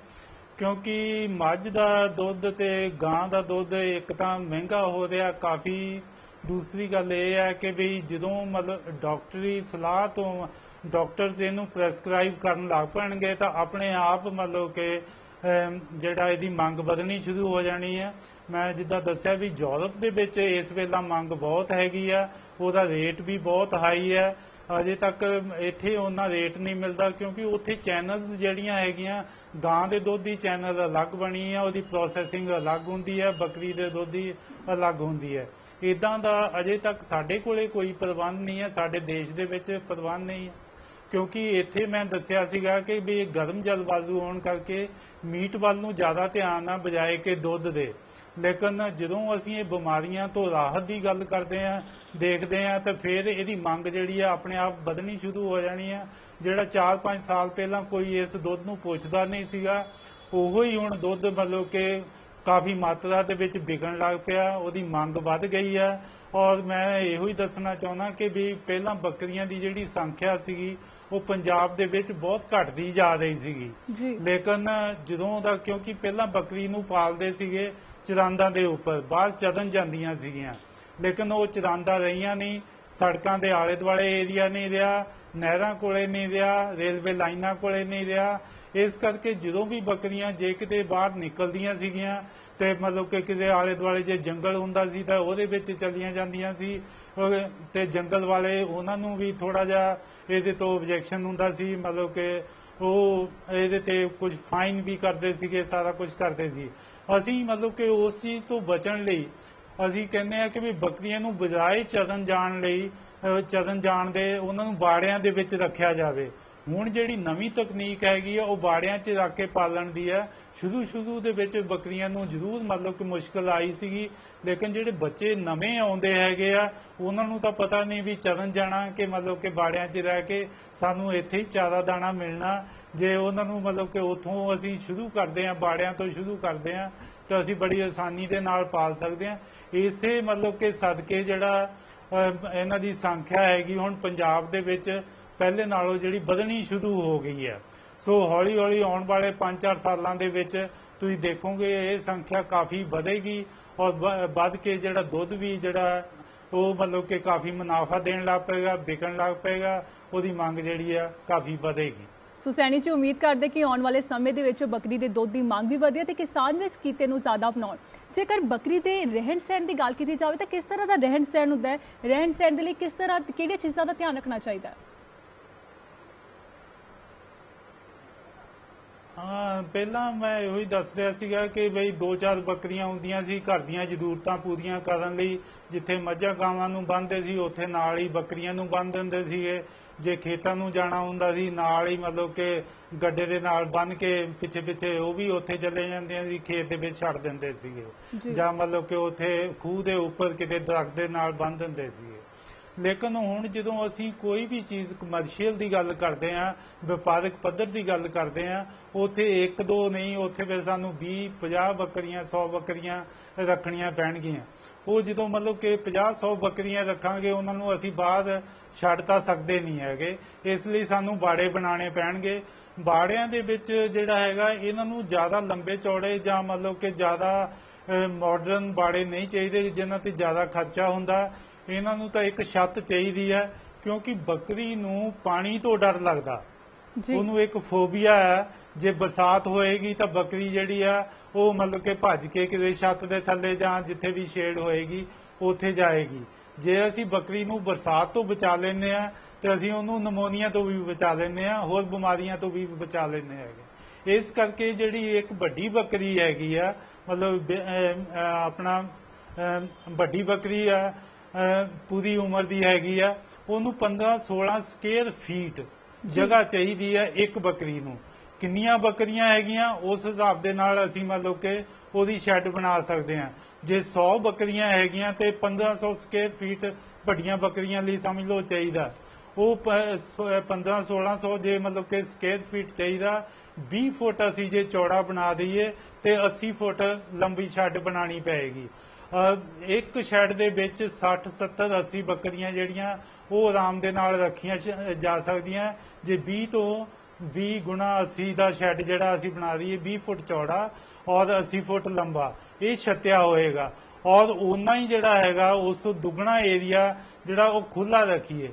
ਕਿਉਂਕਿ ਮੱਝ ਦਾ ਦੁੱਧ ਤੇ ਗਾਂ ਦਾ ਦੁੱਧ ਇੱਕ ਤਾਂ ਮਹਿੰਗਾ ਹੋ ਰਿਹਾ ਕਾਫੀ ਦੂਸਰੀ ਗੱਲ ਇਹ ਹੈ ਕਿ ਵੀ ਜਦੋਂ ਮਤਲਬ ਡਾਕਟਰੀ ਸਲਾਹ ਤੋਂ ਡਾਕਟਰਸ ਇਹਨੂੰ ਪ੍ਰੈਸਕ੍ਰਾਈਬ ਕਰਨ ਲੱਗ ਪੈਣਗੇ ਤਾਂ ਆਪਣੇ ਆਪ ਮਤਲਬ ਕਿ ਅਮ, ਜਿਹੜਾ ਇਹਦੀ ਮੰਗ ਵਧਣੀ ਸ਼ੁਰੂ ਹੋ ਜਾਣੀ ਹੈ। ਮੈਂ ਜਿੱਦਾਂ ਦੱਸਿਆ ਵੀ ਯੂਰਪ ਦੇ ਵਿੱਚ ਇਸ ਵੇਲਾ ਮੰਗ ਬਹੁਤ ਹੈਗੀ ਆ। ਉਹਦਾ ਰੇਟ ਵੀ ਬਹੁਤ ਹਾਈ ਹੈ। ਅਜੇ ਤੱਕ ਇੱਥੇ ਉਹਨਾਂ ਰੇਟ ਨਹੀਂ ਮਿਲਦਾ ਕਿਉਂਕਿ ਉੱਥੇ ਚੈਨਲਸ ਜਿਹੜੀਆਂ ਹੈਗੀਆਂ ਗਾਂ ਦੇ ਦੁੱਧ ਦੀ ਚੈਨਲ ਅਲੱਗ ਬਣੀ ਹੈ ਉਹਦੀ ਪ੍ਰੋਸੈਸਿੰਗ ਅਲੱਗ ਹੁੰਦੀ ਹੈ ਬੱਕਰੀ ਦੇ ਦੁੱਧ ਦੀ ਅਲੱਗ ਹੁੰਦੀ ਹੈ। ਇਦਾਂ ਦਾ ਅਜੇ ਤੱਕ ਸਾਡੇ ਕੋਲੇ ਕੋਈ ਪ੍ਰਬੰਧ ਨਹੀਂ ਹੈ, ਸਾਡੇ ਦੇਸ਼ ਦੇ ਵਿੱਚ ਪ੍ਰਬੰਧ ਨਹੀਂ ਹੈ। ਕਿਉਂਕਿ ਇੱਥੇ ਮੈਂ ਦੱਸਿਆ ਸੀਗਾ ਕਿ ਵੀ ਇਹ ਗਰਮ ਜਲਵਾਯੂ ਹੋਣ ਕਰਕੇ ਮੀਟ ਵੱਲ ਨੂੰ ਜ਼ਿਆਦਾ ਧਿਆਨ ਆ ਬਜਾਏ ਕਿ ਦੁੱਧ ਦੇ। ਲੇਕਿਨ ਜਦੋਂ ਅਸੀਂ ਇਹ ਬਿਮਾਰੀਆਂ ਤੋਂ ਰਾਹਤ ਦੀ ਗੱਲ ਕਰਦੇ ਆ ਦੇਖਦੇ ਆ ਤਾਂ ਫਿਰ ਇਹਦੀ ਮੰਗ ਜਿਹੜੀ ਆ ਆਪਣੇ ਆਪ ਵਧਣੀ ਸ਼ੁਰੂ ਹੋ ਜਾਣੀ ਆ। ਜਿਹੜਾ 4-5 ਸਾਲ ਪਹਿਲਾਂ ਕੋਈ ਇਸ ਦੁੱਧ ਨੂੰ ਪੁੱਛਦਾ ਨਹੀਂ ਸੀਗਾ, ਉਹੋ ਹੀ ਹੁਣ ਦੁੱਧ ਮਤਲਬ ਕਿ ਕਾਫੀ ਮਾਤਰਾ ਦੇ ਵਿੱਚ ਵਿਕਣ ਲੱਗ ਪਿਆ ਉਹਦੀ ਮੰਗ ਵੱਧ ਗਈ ਆ। ਔਰ ਮੈਂ ਇਹੋ ਹੀ ਦੱਸਣਾ ਚਾਹੁੰਦਾ ਕਿ ਵੀ ਪਹਿਲਾਂ ਬੱਕਰੀਆਂ ਦੀ ਜਿਹੜੀ ਸੰਖਿਆ ਸੀਗੀ ਉਹ ਪੰਜਾਬ ਦੇ ਵਿੱਚ ਬਹੁਤ ਘਟਦੀ ਜਾ ਰਹੀ ਸੀਗੀ। ਲੇਕਿਨ ਜਦੋਂ ਦਾ ਕਿਉਂਕਿ ਪਹਿਲਾਂ ਬੱਕਰੀ ਨੂੰ ਪਾਲਦੇ ਸੀਗੇ ਚਰਾਂਦਾਂ ਦੇ ਉੱਪਰ ਬਾਹਰ ਚਰਨ ਜਾਂਦੀਆਂ ਸੀਗੀਆਂ। ਲੇਕਿਨ ਉਹ ਚਰਾਂਦਾ ਰਹੀਆਂ ਨਹੀਂ ਸੜਕਾਂ ਦੇ ਆਲੇ ਦੁਆਲੇ ਏਰੀਆ ਨਹੀਂ ਰਿਹਾ ਨਹਿਰਾਂ ਕੋਲੇ ਨਹੀਂ ਰਿਹਾ ਰੇਲਵੇ ਲਾਈਨਾਂ ਕੋਲੇ ਨਹੀਂ ਰਿਹਾ ਇਸ ਕਰਕੇ ਜਦੋਂ ਵੀ ਬੱਕਰੀਆਂ ਜੇ ਕਿਤੇ ਬਾਹਰ ਨਿਕਲਦੀਆਂ ਸੀਗੀਆਂ ਤੇ ਮਤਲਬ ਕਿ ਕਿਸੇ ਆਲੇ ਦੁਆਲੇ ਜੇ ਜੰਗਲ ਹੁੰਦਾ ਸੀ ਤਾਂ ਉਹਦੇ ਵਿੱਚ ਚਲੀਆਂ ਜਾਂਦੀਆਂ ਸੀ ਤੇ ਜੰਗਲ ਵਾਲੇ ਉਹਨਾਂ ਨੂੰ ਵੀ ਥੋੜਾ ਜਿਹਾ ਇਹਦੇ ਤੋਂ ਆਬਜੈਕਸ਼ਨ ਹੁੰਦਾ ਸੀ, ਮਤਲਬ ਕਿ ਉਹ ਇਹਦੇ ਤੇ ਕੁਝ ਫਾਈਨ ਵੀ ਕਰਦੇ ਸੀਗੇ, ਸਾਰਾ ਕੁਝ ਕਰਦੇ ਸੀ। ਅਸੀਂ ਮਤਲਬ ਕਿ ਉਸ ਚੀਜ਼ ਤੋਂ ਬਚਣ ਲਈ ਅਸੀਂ ਕਹਿੰਦੇ ਆ ਕਿ ਵੀ ਬੱਕਰੀਆਂ ਨੂੰ ਬਜਾਏ ਚਰਨ ਜਾਣ ਲਈ, ਅਹ ਚਰਨ ਜਾਣ ਦੇ ਉਹਨਾਂ ਨੂੰ ਬਾੜਿਆਂ ਦੇ ਵਿੱਚ ਰੱਖਿਆ ਜਾਵੇ। ਹੁਣ ਜਿਹੜੀ ਨਵੀਂ ਤਕਨੀਕ ਹੈਗੀ ਆ ਉਹ ਬਾੜਿਆਂ 'ਚ ਰੱਖ ਕੇ ਪਾਲਣ ਦੀ ਆ। ਸ਼ੁਰੂ ਸ਼ੁਰੂ ਦੇ ਵਿੱਚ ਬੱਕਰੀਆਂ ਨੂੰ ਜ਼ਰੂਰ ਮਤਲਬ ਕਿ ਮੁਸ਼ਕਲ ਆਈ ਸੀਗੀ ਲੇਕਿਨ ਜਿਹੜੇ ਬੱਚੇ ਨਵੇਂ ਆਉਂਦੇ ਹੈਗੇ ਆ ਉਹਨਾਂ ਨੂੰ ਤਾਂ ਪਤਾ ਨਹੀਂ ਵੀ ਚਰਨ ਜਾਣਾ ਕਿ ਮਤਲਬ ਕਿ ਬਾੜਿਆਂ 'ਚ ਰਹਿ ਕੇ ਸਾਨੂੰ ਇੱਥੇ ਹੀ ਚਾਰਾ ਦਾਣਾ ਮਿਲਣਾ। ਜੇ ਉਹਨਾਂ ਨੂੰ ਮਤਲਬ ਕਿ ਉਥੋਂ ਅਸੀਂ ਸ਼ੁਰੂ ਕਰਦੇ ਆ ਬਾੜਿਆਂ ਤੋਂ ਸ਼ੁਰੂ ਕਰਦੇ ਆ ਤਾਂ ਅਸੀਂ ਬੜੀ ਆਸਾਨੀ ਦੇ ਨਾਲ ਪਾਲ ਸਕਦੇ ਆ ਇਸੇ ਮਤਲਬ ਕਿ ਸਦਕੇ ਜਿਹੜਾ ਅਹ, ਇਹਨਾਂ ਦੀ ਸੰਖਿਆ ਹੈਗੀ ਹੁਣ ਪੰਜਾਬ ਦੇ ਵਿੱਚ ਪਹਿਲੇ ਨਾਲੋਂ ਜਿਹੜੀ ਵਧਣੀ ਸ਼ੁਰੂ ਹੋ ਗਈ ਹੈ। ਸੋ ਹੌਲੀ ਹੌਲੀ ਆਉਣ ਵਾਲੇ 5-4 ਸਾਲਾਂ ਦੇ ਵਿੱਚ ਤੁਸੀਂ ਦੇਖੋਗੇ ਇਹ ਸੰਖਿਆ ਕਾਫੀ ਵਧੇਗੀ ਔਰ ਵ- ਵੱਧ ਕੇ ਜਿਹੜਾ ਦੁੱਧ ਵੀ ਜਿਹੜਾ ਉਹ ਮਤਲਬ ਕਿ ਕਾਫੀ ਮੁਨਾਫਾ ਦੇਣ ਲੱਗ ਪਏਗਾ, ਵਿਕਣ ਲੱਗ ਪਏਗਾ, ਉਹਦੀ ਮੰਗ ਜਿਹੜੀ ਆ ਕਾਫੀ ਵਧੇਗੀ। ਸੋ ਸੈਣੀ ਜੀ, ਉਮੀਦ ਕਰਦੇ ਕਿ ਆਉਣ ਵਾਲੇ ਸਮੇਂ ਦੇ ਵਿੱਚ ਬੱਕਰੀ ਦੇ ਦੁੱਧ ਦੀ ਮੰਗ ਵੀ ਵਧੇ ਤੇ ਕਿਸਾਨ ਵੀ ਇਸ ਕੀਤੇ ਨੂੰ ਜ਼ਿਆਦਾ ਅਪਣਾਉਣ। ਜੇਕਰ ਬੱਕਰੀ ਦੇ ਰਹਿਣ ਸਹਿਣ ਦੀ ਗੱਲ ਕੀਤੀ ਜਾਵੇ ਤਾਂ ਕਿਸ ਤਰ੍ਹਾਂ ਦਾ ਰਹਿਣ ਸਹਿਣ ਹੁੰਦਾ ਹੈ? ਰਹਿਣ ਸਹਿਣ ਦੇ ਲਈ ਕਿਸ ਤਰ੍ਹਾਂ, ਕਿਹੜੀਆਂ ਚੀਜ਼ਾਂ ਦਾ ਧਿਆਨ ਰੱਖਣਾ ਚਾਹੀਦਾ ਹੈ? ਹਾਂ ਪਹਿਲਾਂ ਮੈਂ ਇਹੋ ਹੀ ਦੱਸ ਰਿਹਾ ਸੀਗਾ ਕਿ ਬਈ ਦੋ ਚਾਰ ਬੱਕਰੀਆਂ ਹੁੰਦੀਆਂ ਸੀ ਘਰ ਦੀਆਂ ਜ਼ਰੂਰਤਾਂ ਪੂਰੀਆਂ ਕਰਨ ਲਈ ਜਿੱਥੇ ਮੱਝਾਂ ਗਾਵਾਂ ਨੂੰ ਬੰਨ੍ਹਦੇ ਸੀ ਉੱਥੇ ਨਾਲ ਹੀ ਬੱਕਰੀਆਂ ਨੂੰ ਬੰਨ੍ਹ ਦਿੰਦੇ ਸੀਗੇ। ਜੇ ਖੇਤਾਂ ਨੂੰ ਜਾਣਾ ਹੁੰਦਾ ਸੀ ਨਾਲ ਹੀ ਮਤਲਬ ਕਿ ਗੱਡੇ ਦੇ ਨਾਲ ਬੰਨ੍ਹ ਕੇ ਪਿੱਛੇ ਪਿੱਛੇ ਉਹ ਵੀ ਉੱਥੇ ਚਲੇ ਜਾਂਦੇ ਸੀ ਖੇਤ ਦੇ ਵਿੱਚ ਛੱਡ ਦਿੰਦੇ ਸੀਗੇ। ਜੀ। ਮਤਲਬ ਕਿ ਉੱਥੇ ਖੂਹ ਦੇ ਉੱਪਰ ਕਿਤੇ ਦਰਖਤ ਦੇ ਨਾਲ ਬੰਨ੍ਹ ਦਿੰਦੇ ਸੀਗੇ। ਲੇਕਿਨ ਹੁਣ ਜਦੋਂ ਅਸੀਂ ਕੋਈ ਵੀ ਚੀਜ਼ ਕਮਰਸ਼ੀਅਲ ਦੀ ਗੱਲ ਕਰਦੇ ਆਂ ਵਪਾਰਕ ਪੱਧਰ ਦੀ ਗੱਲ ਕਰਦੇ ਆਂ ਉਥੇ ਇੱਕ ਦੋ ਨਹੀਂ, ਉੱਥੇ ਫਿਰ ਸਾਨੂੰ 20 50 ਬੱਕਰੀਆਂ 100 ਬੱਕਰੀਆਂ ਰੱਖਣੀਆਂ ਪੈਣਗੀਆਂ। ਉਹ ਜਦੋਂ ਮਤਲਬ ਕਿ 50 100 ਬੱਕਰੀਆਂ ਰੱਖਾਂਗੇ, ਉਹਨਾਂ ਨੂੰ ਅਸੀਂ ਬਾਅਦ ਛੱਡ ਤਾਂ ਸਕਦੇ ਨਹੀਂ ਹੈਗੇ। ਇਸ ਲਈ ਸਾਨੂੰ ਬਾੜੇ ਬਣਾਉਣੇ ਪੈਣਗੇ। ਬਾੜਿਆਂ ਦੇ ਵਿੱਚ ਜਿਹੜਾ ਹੈਗਾ, ਇਹਨਾਂ ਨੂੰ ਜ਼ਿਆਦਾ ਲੰਬੇ ਚੌੜੇ ਜਾਂ ਮਤਲਬ ਕਿ ਜ਼ਿਆਦਾ ਮਾਡਰਨ ਬਾੜੇ ਨਹੀਂ ਚਾਹੀਦੇ, ਜਿਨ੍ਹਾਂ ਤੇ ਜ਼ਿਆਦਾ ਖਰਚਾ ਹੁੰਦਾ। ਇਹਨਾਂ ਨੂੰ ਤਾਂ ਇੱਕ ਛੱਤ ਚਾਹੀਦੀ ਹੈ ਕਿਉਂਕਿ ਬੱਕਰੀ ਨੂੰ ਪਾਣੀ ਤੋਂ ਡਰ ਲੱਗਦਾ। ਉਹਨੂੰ ਇੱਕ ਫੋਬੀਆ ਹੈ ਜੇ ਬਰਸਾਤ ਹੋਏਗੀ ਤਾਂ ਬੱਕਰੀ ਜਿਹੜੀ ਆ ਉਹ ਮਤਲਬ ਕਿ ਭੱਜ ਕੇ ਕਿਤੇ ਛੱਤ ਦੇ ਥੱਲੇ ਜਾਂ ਜਿੱਥੇ ਵੀ ਸ਼ੇਡ ਹੋਏਗੀ ਉੱਥੇ ਜਾਏਗੀ। ਜੇ ਅਸੀਂ ਬੱਕਰੀ ਨੂੰ ਬਰਸਾਤ ਤੋਂ ਬਚਾ ਲੈਂਦੇ ਆ ਤੇ ਅਸੀਂ ਉਹਨੂੰ ਨਮੋਨੀਆ ਤੋਂ ਵੀ ਬਚਾ ਲੈਂਦੇ ਆ ਹੋਰ ਬਿਮਾਰੀਆਂ ਤੋਂ ਵੀ ਬਚਾ ਲੈਂਦੇ ਹੈਗੇ। ਇਸ ਕਰਕੇ ਜਿਹੜੀ ਇੱਕ ਵੱਡੀ ਬੱਕਰੀ ਹੈਗੀ ਆ ਮਤਲਬ ਆਪਣਾ ਵੱਡੀ ਬੱਕਰੀ ਆ ਪੂਰੀ ਉਮਰ ਦੀ ਹੈਗੀ ਆ। ਉਹਨੂੰ 15 16 ਸਕੁਅਰ ਫੀਟ ਜਗ੍ਹਾ ਚਾਹੀਦੀ ਹੈ ਇੱਕ ਬੱਕਰੀ ਨੂੰ। ਕਿੰਨੀਆਂ ਬੱਕਰੀਆਂ ਹੈਗੀਆਂ? ਉਸ ਹਿਸਾਬ ਦੇ ਨਾਲ ਅਸੀਂ ਮਤਲਬ ਕਿ ਉਹਦੀ ਸ਼ੈੱਡ ਬਣਾ ਸਕਦੇ ਹਾਂ ਜੇ 100 ਬੱਕਰੀਆਂ ਹੈਗੀਆਂ ਤੇ 1500 ਸਕੁਅਰ ਫੀਟ ਵੱਡੀਆਂ ਬੱਕਰੀਆਂ ਲਈ ਸਮਝ ਲਓ ਚਾਹੀਦਾ। ਉਹ 15 1600 ਜੇ ਮਤਲਬ ਕਿ ਸਕੁਅਰ ਫੀਟ ਚਾਹੀਦਾ। 20 ਫੁੱਟ ਅਸੀਂ ਜੇ ਚੌੜਾ ਬਣਾ ਦਈਏ ਤੇ 80 ਫੁੱਟ ਲੰਬੀ ਸ਼ੈੱਡ ਬਣਾਣੀ ਪਏਗੀ। ਇੱਕ ਸ਼ੈੱਡ ਦੇ ਵਿੱਚ 60 70 80 ਬੱਕਰੀਆਂ ਜਿਹੜੀਆਂ ਉਹ ਆਰਾਮ ਦੇ ਨਾਲ ਰੱਖੀਆਂ ਜਾ ਸਕਦੀਆਂ। ਜੇ 20 ਤੋਂ 20 ਗੁਣਾ 80 ਦਾ ਸ਼ੈੱਡ ਜਿਹੜਾ ਅਸੀਂ ਬਣਾ ਦਈਏ 20 ਫੁੱਟ ਚੌੜਾ ਔਰ 80 ਫੁੱਟ ਲੰਬਾ ਇਹ ਛੱਤਿਆ ਹੋਏਗਾ। ਔਰ ਉਨਾ ਹੀ ਜਿਹੜਾ ਹੈਗਾ ਉਸ ਦੁੱਗਣਾ ਏਰੀਆ ਜਿਹੜਾ ਉਹ ਖੁੱਲਾ ਰੱਖੀਏ।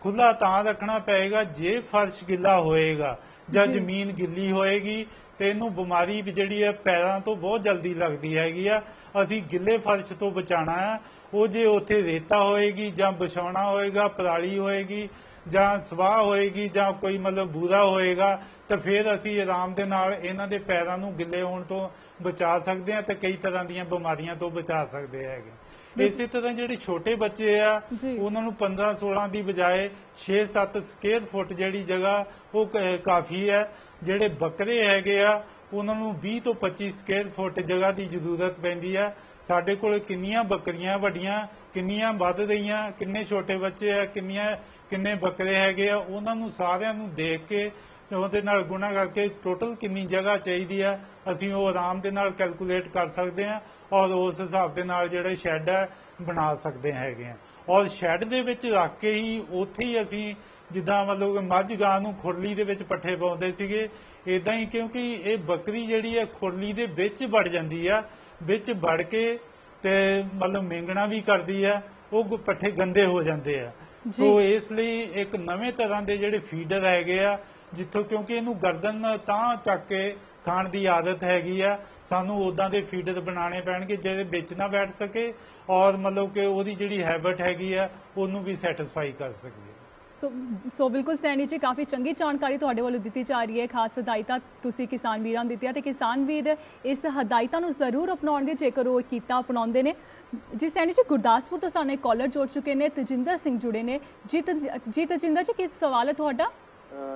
ਖੁੱਲਾ ਤਾਂ ਰੱਖਣਾ ਪਏਗਾ ਜੇ ਫਰਸ਼ ਗਿੱਲਾ ਹੋਏਗਾ ਜਾਂ ਜੀ। ਜ਼ਮੀਨ ਗਿੱਲੀ ਹੋਏਗੀ ਤੇ ਇਹਨੂੰ ਬਿਮਾਰੀ ਵੀ ਜਿਹੜੀ ਹੈ ਪੈਰਾਂ ਤੋਂ ਬਹੁਤ ਜਲਦੀ ਲੱਗਦੀ ਹੈਗੀ ਆ। ਅਸੀਂ ਗਿੱਲੇ ਫਰਸ਼ ਤੋਂ ਬਚਾਣਾ ਹੈ। ਉਹ ਜੇ ਉੱਥੇ ਰੇਤਾ ਹੋਏਗੀ ਜਾਂ ਵਿਛਾਉਣਾ ਹੋਏਗਾ ਪਰਾਲੀ ਹੋਏਗੀ ਜਾਂ ਸਵਾਹ ਹੋਏਗੀ ਜਾਂ ਕੋਈ ਮਤਲਬ ਬੂਰਾ ਹੋਏਗਾ ਤਾਂ ਫਿਰ ਅਸੀਂ ਆਰਾਮ ਦੇ ਨਾਲ ਇਹਨਾਂ ਦੇ ਪੈਰਾਂ ਨੂੰ ਗਿੱਲੇ ਹੋਣ ਤੋਂ ਬਚਾ ਸਕਦੇ ਹਾਂ ਤੇ ਕਈ ਤਰ੍ਹਾਂ ਦੀਆਂ ਬਿਮਾਰੀਆਂ ਤੋਂ ਬਚਾ ਸਕਦੇ ਹੈਗੇ। ਇਸੇ ਤਰ੍ਹਾਂ ਜਿਹੜੇ ਛੋਟੇ ਬੱਚੇ ਆ। ਉਹਨਾਂ ਨੂੰ 15 16 ਦੀ ਬਜਾਏ 6-7 ਸਕੁਅਰ ਫੁੱਟ ਜਿਹੜੀ ਜਗ੍ਹਾ ਉਹ ਕਾਫੀ ਹੈ। ਜਿਹੜੇ ਬੱਕਰੇ ਹੈਗੇ ਆ ਉਹਨਾਂ ਨੂੰ 20 ਤੋਂ 25 ਸਕੁਅਰ ਫੁੱਟ ਜਗ੍ਹਾ ਦੀ ਜ਼ਰੂਰਤ ਪੈਂਦੀ ਹੈ ਸਾਡੇ ਕੋਲ ਕਿੰਨੀਆਂ ਬੱਕਰੀਆਂ ਵੱਡੀਆਂ, ਕਿੰਨੀਆਂ ਵੱਧ ਰਹੀਆਂ, ਕਿੰਨੇ ਛੋਟੇ ਬੱਚੇ ਆ, ਕਿੰਨੀਆਂ, ਕਿੰਨੇ ਬੱਕਰੇ ਹੈਗੇ ਆ, ਉਹਨਾਂ ਨੂੰ ਸਾਰਿਆਂ ਨੂੰ ਦੇਖ ਕੇ ਤੇ ਉਹਦੇ ਨਾਲ ਗੁਣਾ ਕਰਕੇ ਟੋਟਲ ਕਿੰਨੀ ਜਗ੍ਹਾ ਚਾਹੀਦੀ ਆ, ਅਸੀਂ ਉਹ ਆਰਾਮ ਦੇ ਨਾਲ ਕੈਲਕੂਲੇਟ ਕਰ ਸਕਦੇ ਹਾਂ ਔਰ ਉਸ ਹਿਸਾਬ ਦੇ ਨਾਲ ਜਿਹੜੇ ਸ਼ੈੱਡ ਹੈ ਬਣਾ ਸਕਦੇ ਹੈਗੇ ਆ। ਔਰ ਸ਼ੈੱਡ ਦੇ ਵਿੱਚ ਰੱਖ ਕੇ ਹੀ ਉੱਥੇ ਹੀ ਅਸੀਂ ਜਿੱਦਾਂ ਮਤਲਬ ਕਿ ਮੱਝ ਗਾਂ ਨੂੰ ਖੁਰਲੀ ਦੇ ਵਿੱਚ ਪੱਠੇ ਪਾਉਂਦੇ ਸੀਗੇ ਇਦਾਂ ਹੀ ਕਿਉਂਕਿ ਇਹ ਬੱਕਰੀ ਜਿਹੜੀ ਹੈ ਖੁਰਲੀ ਦੇ ਵਿੱਚ ਵੜ ਜਾਂਦੀ ਆ ਵਿੱਚ ਵੜ ਕੇ ਤੇ ਮਤਲਬ ਮੇਂਗਣਾ ਵੀ ਕਰਦੀ ਆ ਉਹ ਪੱਠੇ ਗੰਦੇ ਹੋ ਜਾਂਦੇ ਆ। ਸੋ ਇਸ ਲਈ ਇੱਕ ਨਵੇਂ ਤਰ੍ਹਾਂ ਦੇ ਜਿਹੜੇ ਫੀਡਰ ਹੈਗੇ ਆ ਜਿੱਥੋਂ ਕਿਉਂਕਿ ਇਹਨੂੰ ਗਰਦਨ ਤਾਂ ਚੱਕ ਕੇ ਖਾਣ ਦੀ ਆਦਤ ਹੈਗੀ ਆ ਸਾਨੂੰ ਉਦਾਂ ਦੇ ਫੀਡਰ ਬਣਾਉਣੇ ਪੈਣਗੇ ਜਿਹਦੇ ਵਿੱਚ ਨਾ ਬੈਠ ਸਕੇ ਔਰ ਮਤਲਬ ਕਿ ਉਹਦੀ ਜਿਹੜੀ ਹੈਬਿਟ ਹੈਗੀ ਆ ਉਹਨੂੰ ਵੀ ਸੈਟੀਸਫਾਈ ਕਰ ਸਕੀਏ ਸੋ ਸੋ ਬਿਲਕੁਲ ਸੈਣੀ ਜੀ, ਕਾਫੀ ਚੰਗੀ ਜਾਣਕਾਰੀ ਤੁਹਾਡੇ ਵੱਲੋਂ ਦਿੱਤੀ ਜਾ ਰਹੀ ਹੈ। ਖਾਸ ਹਦਾਇਤਾਂ ਤੁਸੀਂ ਕਿਸਾਨ ਵੀਰਾਂ ਨੂੰ ਦਿੱਤੀਆਂ ਤੇ ਕਿਸਾਨ ਵੀਰ ਇਸ ਹਦਾਇਤਾਂ ਨੂੰ ਜ਼ਰੂਰ ਅਪਣਾਉਣਗੇ ਜੇਕਰ ਉਹ ਕੀਤਾ ਅਪਣਾਉਂਦੇ ਨੇ। ਜੀ ਸੈਣੀ ਜੀ, ਗੁਰਦਾਸਪੁਰ ਤੋਂ ਸਾਨੂੰ ਕਾਲਰ ਜੋੜ ਚੁੱਕੇ ਨੇ, ਤਜਿੰਦਰ ਸਿੰਘ ਜੁੜੇ ਨੇ। ਜੀ ਤਜ- ਜੀ ਤਜਿੰਦਰ ਜੀ, ਕੀ ਸਵਾਲ ਹੈ ਤੁਹਾਡਾ?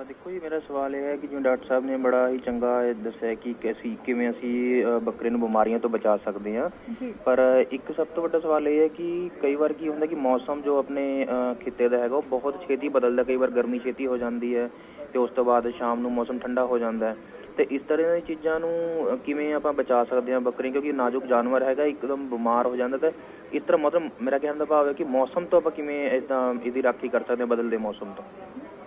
ਦੇਖੋ ਜੀ ਮੇਰਾ ਸਵਾਲ ਇਹ ਹੈ ਕਿ ਜਿਵੇਂ ਡਾਕਟਰ ਸਾਹਿਬ ਨੇ ਬੜਾ ਹੀ ਚੰਗਾ ਇਹ ਦੱਸਿਆ ਕਿ ਅਸੀਂ ਕਿਵੇਂ ਅਸੀਂ ਅ, ਬੱਕਰੇ ਨੂੰ ਬਿਮਾਰੀਆਂ ਤੋਂ ਬਚਾ ਸਕਦੇ ਹਾਂ। ਜੀ। ਪਰ ਇੱਕ ਸਭ ਤੋਂ ਵੱਡਾ ਸਵਾਲ ਇਹ ਹੈ ਕਿ ਕਈ ਵਾਰ ਕੀ ਹੁੰਦਾ ਕਿ ਮੌਸਮ ਜੋ ਆਪਣੇ ਅ, ਖਿੱਤੇ ਦਾ ਹੈਗਾ ਉਹ ਬਹੁਤ ਛੇਤੀ ਬਦਲਦਾ ਕਈ ਵਾਰ ਗਰਮੀ ਛੇਤੀ ਹੋ ਜਾਂਦੀ ਹੈ ਤੇ ਉਸ ਤੋਂ ਬਾਅਦ ਸ਼ਾਮ ਨੂੰ ਮੌਸਮ ਠੰਡਾ ਹੋ ਜਾਂਦਾ ਹੈ। ਤੇ ਇਸ ਤਰ੍ਹਾਂ ਦੀ ਚੀਜ਼ਾਂ ਨੂੰ ਅ, ਕਿਵੇਂ ਆਪਾਂ ਬਚਾ ਸਕਦੇ ਹਾਂ ਬੱਕਰੀ ਕਿਉਂਕਿ ਨਾਜ਼ੁਕ ਜਾਨਵਰ ਹੈਗਾ ਇੱਕਦਮ ਬਿਮਾਰ ਹੋ ਜਾਂਦਾ ਤੇ ਇਸ ਤਰ੍ਹਾਂ ਮਤਲਬ ਮੇਰਾ ਕਹਿਣ ਦਾ ਭਾਵ ਹੈ ਕਿ ਮੌਸਮ ਤੋਂ ਆਪਾਂ ਕਿਵੇਂ ਇਦਾਂ ਇਹਦੀ ਰਾਖੀ ਕਰ ਸਕਦੇ ਹਾਂ ਬਦਲਦੇ ਮੌਸਮ ਤੋਂ?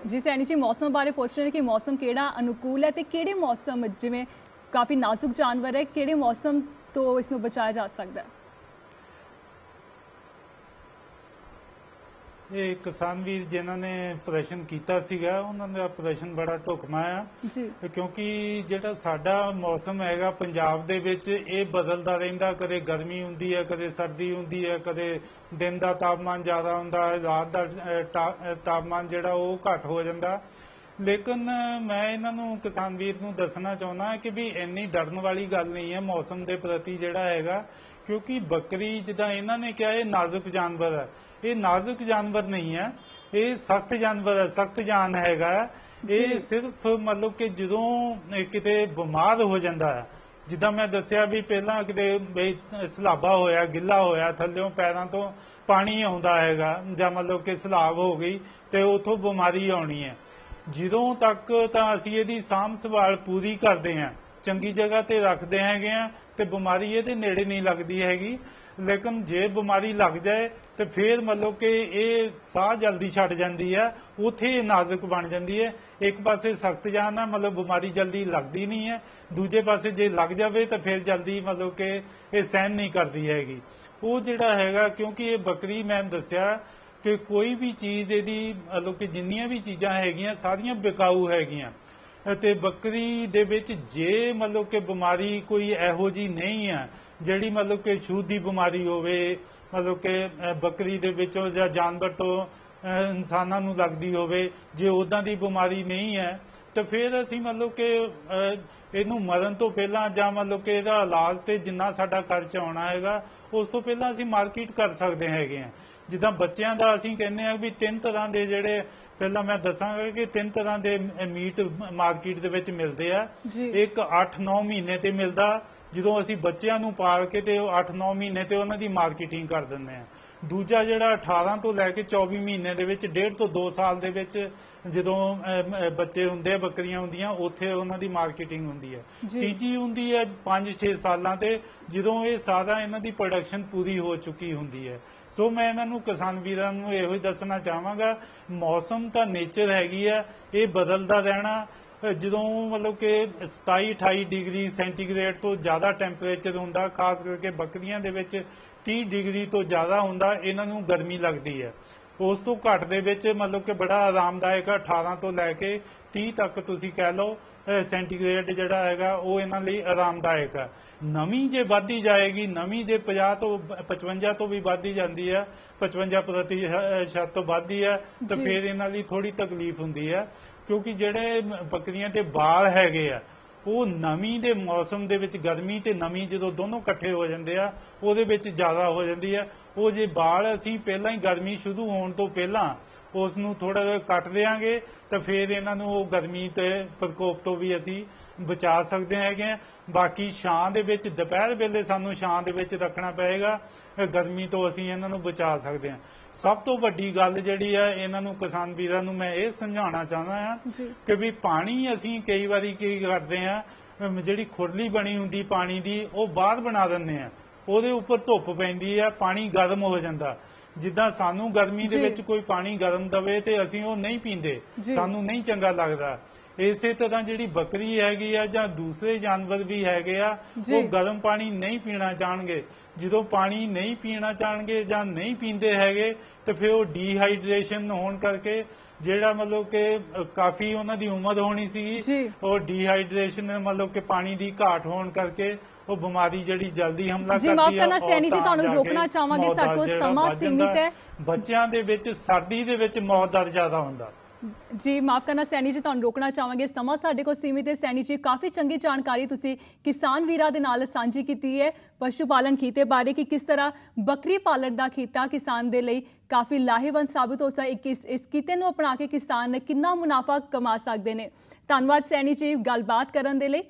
ਜੀ ਸੈਣੀ ਜੀ, ਮੌਸਮ ਬਾਰੇ ਪੁੱਛ ਰਹੇ ਨੇ ਕਿ ਮੌਸਮ ਕਿਹੜਾ ਅਨੁਕੂਲ ਹੈ ਤੇ ਕਿਹੜੇ ਮੌਸਮ ਜਿਵੇਂ ਕਾਫੀ ਨਾਜ਼ੁਕ ਜਾਨਵਰ ਹੈ, ਕਿਹੜੇ ਮੌਸਮ ਤੋਂ ਇਸ ਨੂੰ ਬਚਾਇਆ ਜਾ ਸਕਦਾ ਹੈ? ਇਹ ਕਿਸਾਨ ਵੀਰ ਜਿਨ੍ਹਾਂ ਨੇ ਪ੍ਰਦਰਸ਼ਨ ਕੀਤਾ ਸੀਗਾ ਉਹਨਾਂ ਦਾ ਪ੍ਰਦਰਸ਼ਨ ਬੜਾ ਢੁਕਮਾ ਆ। ਜੀ। ਕਿਉਂਕਿ ਜਿਹੜਾ ਸਾਡਾ ਮੌਸਮ ਹੈਗਾ ਪੰਜਾਬ ਦੇ ਵਿੱਚ ਇਹ ਬਦਲਦਾ ਰਹਿੰਦਾ ਕਦੇ ਗਰਮੀ ਹੁੰਦੀ ਹੈ ਕਦੇ ਸਰਦੀ ਹੁੰਦੀ ਹੈ ਕਦੇ ਦਿਨ ਦਾ ਤਾਪਮਾਨ ਜ਼ਿਆਦਾ ਹੁੰਦਾ ਹੈ ਰਾਤ ਦਾ ਅਹ, ਤਾ- ਅਹ, ਤਾਪਮਾਨ ਜਿਹੜਾ ਉਹ ਘੱਟ ਹੋ ਜਾਂਦਾ। ਲੇਕਿਨ ਮੈਂ ਇਹਨਾਂ ਨੂੰ ਕਿਸਾਨ ਵੀਰ ਨੂੰ ਦੱਸਣਾ ਚਾਹੁੰਦਾ ਕਿ ਵੀ ਇੰਨੀ ਡਰਨ ਵਾਲੀ ਗੱਲ ਨਹੀਂ ਹੈ ਮੌਸਮ ਦੇ ਪ੍ਰਤੀ ਜਿਹੜਾ ਹੈਗਾ ਕਿਉਂਕਿ ਬੱਕਰੀ ਜਿੱਦਾਂ ਇਹਨਾਂ ਨੇ ਕਿਹਾ ਇਹ ਨਾਜ਼ੁਕ ਜਾਨਵਰ ਹੈ ਇਹ ਨਾਜ਼ੁਕ ਜਾਨਵਰ ਨਹੀਂ ਹੈ। ਇਹ ਸਖਤ ਜਾਨਵਰ ਹੈ ਸਖਤ ਜਾਨ ਹੈਗਾ ਇਹ ਸਿਰਫ ਮਤਲਬ ਕਿ ਜਦੋਂ ਕਿਤੇ ਬਿਮਾਰ ਹੋ ਜਾਂਦਾ ਹੈ ਜਿੱਦਾਂ ਮੈਂ ਦੱਸਿਆ ਵੀ ਪਹਿਲਾਂ ਕਿਤੇ ਵੀ ਸਲਾਬਾ ਹੋਇਆ ਗਿੱਲਾ ਹੋਇਆ ਥੱਲਿਓਂ ਪੈਰਾਂ ਤੋਂ ਪਾਣੀ ਆਉਂਦਾ ਹੈਗਾ ਜਾਂ ਮਤਲਬ ਕਿ ਸਲਾਬ ਹੋ ਗਈ ਤੇ ਉਥੋਂ ਬਿਮਾਰੀ ਆਉਣੀ ਹੈ। ਜਦੋਂ ਤੱਕ ਤਾਂ ਅਸੀਂ ਇਹਦੀ ਸਾਂਭ ਸੰਭਾਲ ਪੂਰੀ ਕਰਦੇ ਹਾਂ ਚੰਗੀ ਜਗ੍ਹਾ ਤੇ ਰੱਖਦੇ ਹੈਗੇ ਆ ਤੇ ਬਿਮਾਰੀ ਇਹਦੇ ਨੇੜੇ ਨਹੀਂ ਲੱਗਦੀ ਹੈਗੀ। ਲੇਕਿਨ ਜੇ ਬਿਮਾਰੀ ਲੱਗ ਜਾਏ ਤੇ ਫੇਰ ਮਤਲਬ ਕਿ ਇਹ ਸਾਹ ਜਲਦੀ ਛੱਡ ਜਾਂਦੀ ਹੈ, ਉਥੇ ਇਹ ਨਾਜ਼ੁਕ ਬਣ ਜਾਂਦੀ ਹੈ। ਇੱਕ ਪਾਸੇ ਸਖਤ ਜਾਨ ਹੈ ਮਤਲਬ ਬਿਮਾਰੀ ਜਲਦੀ ਲੱਗਦੀ ਨਹੀਂ ਹੈ। ਦੂਜੇ ਪਾਸੇ ਜੇ ਲੱਗ ਜਾਵੇ ਤਾਂ ਫਿਰ ਜਲਦੀ ਮਤਲਬ ਕਿ ਇਹ ਸਹਿਨ ਨਹੀਂ ਕਰਦੀ ਹੈਗੀ। ਉਹ ਜਿਹੜਾ ਹੈਗਾ, ਕਿਉਂਕਿ ਇਹ ਬੱਕਰੀ ਮੈਂ ਦੱਸਿਆ ਕਿ ਕੋਈ ਵੀ ਚੀਜ਼ ਇਹਦੀ, ਮਤਲਬ ਕਿ ਜਿੰਨੀਆਂ ਵੀ ਚੀਜ਼ਾਂ ਹੈਗੀਆਂ, ਸਾਰੀਆਂ ਵਿਕਾਊ ਹੈਗੀਆਂ। ਤੇ ਬੱਕਰੀ ਦੇ ਵਿੱਚ ਜੇ ਮਤਲਬ ਕਿ ਬਿਮਾਰੀ ਕੋਈ ਇਹੋ ਜੀ ਨਹੀਂ ਹੈ ਜਿਹੜੀ ਮਤਲਬ ਕਿ ਛੂਤ ਦੀ ਬਿਮਾਰੀ ਹੋਵੇ ਮਤਲਬ ਕਿ ਬੱਕਰੀ ਦੇ ਵਿੱਚੋਂ ਜਾਂ ਜਾਨਵਰ ਤੋਂ ਇਨਸਾਨਾਂ ਨੂੰ ਲੱਗਦੀ ਹੋਵੇ ਜੇ ਉਦਾਂ ਦੀ ਬਿਮਾਰੀ ਨਹੀਂ ਹੈ ਤਾਂ ਫਿਰ ਅਸੀਂ ਮਤਲਬ ਕਿ ਇਹਨੂੰ ਮਰਨ ਤੋਂ ਪਹਿਲਾਂ ਜਾਂ ਮਤਲਬ ਕਿ ਇਹਦਾ ਇਲਾਜ ਤੇ ਜਿੰਨਾ ਸਾਡਾ ਖਰਚ ਆਉਣਾ ਹੈਗਾ ਉਸ ਤੋਂ ਪਹਿਲਾਂ ਅਸੀਂ ਮਾਰਕੀਟ ਕਰ ਸਕਦੇ ਹੈਗੇ ਆ ਜਿੱਦਾਂ ਬੱਚਿਆਂ ਦਾ ਅਸੀਂ ਕਹਿੰਦੇ ਆ ਵੀ ਤਿੰਨ ਤਰ੍ਹਾਂ ਦੇ ਜਿਹੜੇ ਪਹਿਲਾਂ ਮੈਂ ਦੱਸਾਂਗਾ ਕਿ ਤਿੰਨ ਤਰ੍ਹਾਂ ਦੇ ਮੀਟ ਮਾਰਕੀਟ ਦੇ ਵਿੱਚ ਮਿਲਦੇ ਆ। ਇੱਕ 8-9 ਮਹੀਨੇ ਤੇ ਮਿਲਦਾ ਜਦੋਂ ਅਸੀਂ ਬੱਚਿਆਂ ਨੂੰ ਪਾਲ ਕੇ ਤੇ ਉਹ 8-9 ਮਹੀਨੇ ਤੇ ਉਹਨਾਂ ਦੀ ਮਾਰਕੀਟਿੰਗ ਕਰ ਦਿੰਦੇ ਆ ਦੂਜਾ ਜਿਹੜਾ 18 ਤੋਂ ਲੈ ਕੇ 24 ਮਹੀਨੇ ਦੇ ਵਿੱਚ ਡੇਢ ਤੋਂ 2 ਸਾਲ ਦੇ ਵਿੱਚ ਜਦੋਂ ਬੱਚੇ ਹੁੰਦੇ ਆ ਬੱਕਰੀਆਂ ਹੁੰਦੀਆਂ ਉੱਥੇ ਉਹਨਾਂ ਦੀ ਮਾਰਕੀਟਿੰਗ ਹੁੰਦੀ ਹੈ। ਤੀਜੀ ਹੁੰਦੀ ਹੈ 5-6 ਸਾਲਾਂ ਤੇ ਜਦੋਂ ਇਹ ਸਾਰਾ ਇਹਨਾਂ ਦੀ ਪ੍ਰੋਡਕਸ਼ਨ ਪੂਰੀ ਹੋ ਚੁੱਕੀ ਹੁੰਦੀ ਹੈ। ਸੋ ਮੈਂ ਇਹਨਾਂ ਨੂੰ ਕਿਸਾਨ ਵੀਰਾਂ ਨੂੰ ਇਹੋ ਹੀ ਦੱਸਣਾ ਚਾਹਾਂਗਾ ਮੌਸਮ ਤਾਂ ਨੇਚਰ ਹੈਗੀ ਆ ਇਹ ਬਦਲਦਾ ਰਹਿਣਾ ਜਦੋਂ ਮਤਲਬ ਕਿ 27 28 ਡਿਗਰੀ ਸੈਂਟੀਗ੍ਰੇਡ ਤੋਂ ਜ਼ਿਆਦਾ ਟੈਂਪਰੇਚਰ ਹੁੰਦਾ ਖਾਸ ਕਰਕੇ ਬੱਕਰੀਆਂ ਦੇ ਵਿੱਚ 30 ਡਿਗਰੀ ਤੋਂ ਜ਼ਿਆਦਾ ਹੁੰਦਾ ਇਹਨਾਂ ਨੂੰ ਗਰਮੀ ਲੱਗਦੀ ਹੈ। ਉਸ ਤੋਂ ਘੱਟ ਦੇ ਵਿੱਚ ਮਤਲਬ ਕਿ ਬੜਾ ਆਰਾਮਦਾਇਕ ਆ 18 ਤੋਂ ਲੈ ਕੇ 30 ਤੱਕ ਤੁਸੀਂ ਕਹਿ ਲਓ ਸੈਂਟੀਗ੍ਰੇਡ ਜਿਹੜਾ ਹੈਗਾ ਉਹ ਇਹਨਾਂ ਲਈ ਆਰਾਮਦਾਇਕ ਆ ਨਮੀ ਜੇ ਵੱਧਦੀ ਜਾਏਗੀ ਨਮੀ ਜੇ 50 ਤੋਂ 55 ਤੋਂ ਵੀ ਵੱਧਦੀ ਜਾਂਦੀ ਹੈ 55 ਪ੍ਰਤੀਸ਼ਤ ਤੋਂ ਵੱਧਦੀ ਹੈ ਤਾਂ। ਫਿਰ ਇਹਨਾਂ ਲਈ ਥੋੜੀ ਤਕਲੀਫ ਹੁੰਦੀ ਹੈ। ਕਿਉਂਕਿ ਜਿਹੜੇ ਮ- ਬੱਕਰੀਆਂ ਦੇ ਬਾਲ ਹੈਗੇ ਆ, ਉਹ ਨਮੀ ਦੇ ਮੌਸਮ ਦੇ ਵਿੱਚ, ਗਰਮੀ ਤੇ ਨਮੀ ਜਦੋਂ ਦੋਨੋਂ ਇਕੱਠੇ ਹੋ ਜਾਂਦੇ ਆ, ਉਹਦੇ ਵਿੱਚ ਜ਼ਿਆਦਾ ਹੋ ਜਾਂਦੀ ਹੈ ਉਹ ਜੇ ਬਾਲ ਅਸੀਂ ਪਹਿਲਾਂ ਹੀ ਗਰਮੀ ਸ਼ੁਰੂ ਹੋਣ ਤੋਂ ਪਹਿਲਾਂ ਉਸ ਨੂੰ ਥੋੜਾ ਜਿਹਾ ਕੱਟ ਦੇਾਂਗੇ ਤਾਂ ਫਿਰ ਇਹਨਾਂ ਨੂੰ ਉਹ ਗਰਮੀ ਤੇ ਪ੍ਰਕੋਪ ਤੋਂ ਵੀ ਅਸੀਂ ਬਚਾ ਸਕਦੇ ਹੈਗੇ ਆ। ਬਾਕੀ ਛਾਂ ਦੇ ਵਿੱਚ, ਦੁਪਹਿਰ ਵੇਲੇ ਸਾਨੂੰ ਛਾਂ ਦੇ ਵਿੱਚ ਰੱਖਣਾ ਪਏਗਾ, ਗਰਮੀ ਤੋਂ ਅਸੀਂ ਇਹਨਾਂ ਨੂੰ ਬਚਾ ਸਕਦੇ ਹਾਂ ਸਭ ਤੋਂ ਵੱਡੀ ਗੱਲ ਜਿਹੜੀ ਆ ਇਹਨਾਂ ਨੂੰ ਕਿਸਾਨ ਵੀਰਾਂ ਨੂੰ ਮੈਂ ਇਹ ਸਮਝਾਉਣਾ ਚਾਹੁੰਦਾ ਆ ਜੀ। ਕਿ ਵੀ ਪਾਣੀ ਅਸੀਂ ਕਈ ਵਾਰੀ ਕੀ ਕਰਦੇ ਆ ਜਿਹੜੀ ਖੁਰਲੀ ਬਣੀ ਹੁੰਦੀ ਪਾਣੀ ਦੀ ਉਹ ਬਾਹਰ ਬਣਾ ਦਿੰਦੇ ਆ ਉਹਦੇ ਉੱਪਰ ਧੁੱਪ ਪੈਂਦੀ ਆ ਪਾਣੀ ਗਰਮ ਹੋ ਜਾਂਦਾ ਜਿੱਦਾਂ ਸਾਨੂੰ ਗਰਮੀ ਦੇ। ਵਿੱਚ ਕੋਈ ਪਾਣੀ ਗਰਮ ਦਵੇ ਤੇ ਅਸੀਂ ਉਹ ਨਹੀਂ ਪੀਂਦੇ। ਸਾਨੂੰ ਨਹੀਂ ਚੰਗਾ ਲੱਗਦਾ ਇਸੇ ਤਰ੍ਹਾਂ ਜਿਹੜੀ ਬੱਕਰੀ ਹੈਗੀ ਆ ਜਾਂ ਦੂਸਰੇ ਜਾਨਵਰ ਵੀ ਹੈਗੇ ਆ ਜੀ। ਉਹ ਗਰਮ ਪਾਣੀ ਨਹੀਂ ਪੀਣਾ ਚਾਹਣਗੇ ਜਦੋਂ ਪਾਣੀ ਨਹੀਂ ਪੀਣਾ ਚਾਹਣਗੇ ਜਾਂ ਨਹੀਂ ਪੀਂਦੇ ਹੈਗੇ ਤੇ ਫਿਰ ਉਹ ਡੀਹਾਈਡਰੇਸ਼ਨ ਹੋਣ ਕਰਕੇ ਜਿਹੜਾ ਮਤਲਬ ਕਿ ਕਾਫੀ ਉਹਨਾਂ ਦੀ ਉਮਰ ਹੋਣੀ ਜੀ। ਸੀ ਉਹ ਡੀਹਾਈਡਰੇਸ਼ਨ ਮਤਲਬ ਕਿ ਪਾਣੀ ਦੀ ਘਾਟ ਹੋਣ ਕਰਕੇ ਉਹ ਬਿਮਾਰੀ ਜਿਹੜੀ ਜਲਦੀ ਹਮਲਾ ਜੀ, ਕਰਦੀ ਮਾਫ਼ ਆ ਕਰਨਾ ਔਰ ਸੈਣੀ ਜੀ, ਤੁਹਾਨੂੰ ਜਾ ਰੋਕਣਾ ਚਾਹਾਂਗੇ, ਸਾਡੇ ਕੋਲ ਸਮਾਂ ਸੀਮਿਤ ਹੈ। ਬੱਚਿਆਂ ਦੇ ਵਿੱਚ ਸਰਦੀ ਦੇ ਵਿੱਚ ਮੌਤ ਦਰ ਜ਼ਿਆਦਾ ਹੁੰਦਾ ਜੀ, ਮਾਫ ਕਰਨਾ, ਸੈਣੀ ਜੀ, ਤੁਹਾਨੂੰ ਰੋਕਣਾ ਚਾਹਾਂਗੇ। ਸਮਾਂ ਸਾਡੇ ਕੋਲ ਸੀਮਿਤ ਹੈ। ਸੈਣੀ ਜੀ, ਕਾਫੀ ਚੰਗੀ ਜਾਣਕਾਰੀ ਤੁਸੀਂ ਕਿਸਾਨ ਵੀਰਾਂ ਦੇ ਨਾਲ ਸਾਂਝੀ ਕੀਤੀ ਹੈ। ਪਸ਼ੂ ਪਾਲਣ ਖੀਤੇ ਬਾਰੇ ਕਿ ਕਿਸ ਤਰ੍ਹਾਂ ਬੱਕਰੀ ਪਾਲਣ ਦਾ ਖੀਤਾ ਕਿਸਾਨ ਦੇ ਲਈ ਕਾਫੀ ਲਾਹੇਵੰਦ ਸਾਬਤ ਹੋ ਸਕਦਾ ਹੈ। ਇਸ ਇਸ ਕੀਤੇ ਨੂੰ ਅਪਣਾ ਕੇ ਕਿਸਾਨ ਕਿੰਨਾ ਮੁਨਾਫਾ ਕਮਾ ਸਕਦੇ ਨੇ। ਧੰਨਵਾਦ ਸੈਣੀ ਜੀ, ਗੱਲਬਾਤ ਕਰਨ ਦੇ ਲਈ।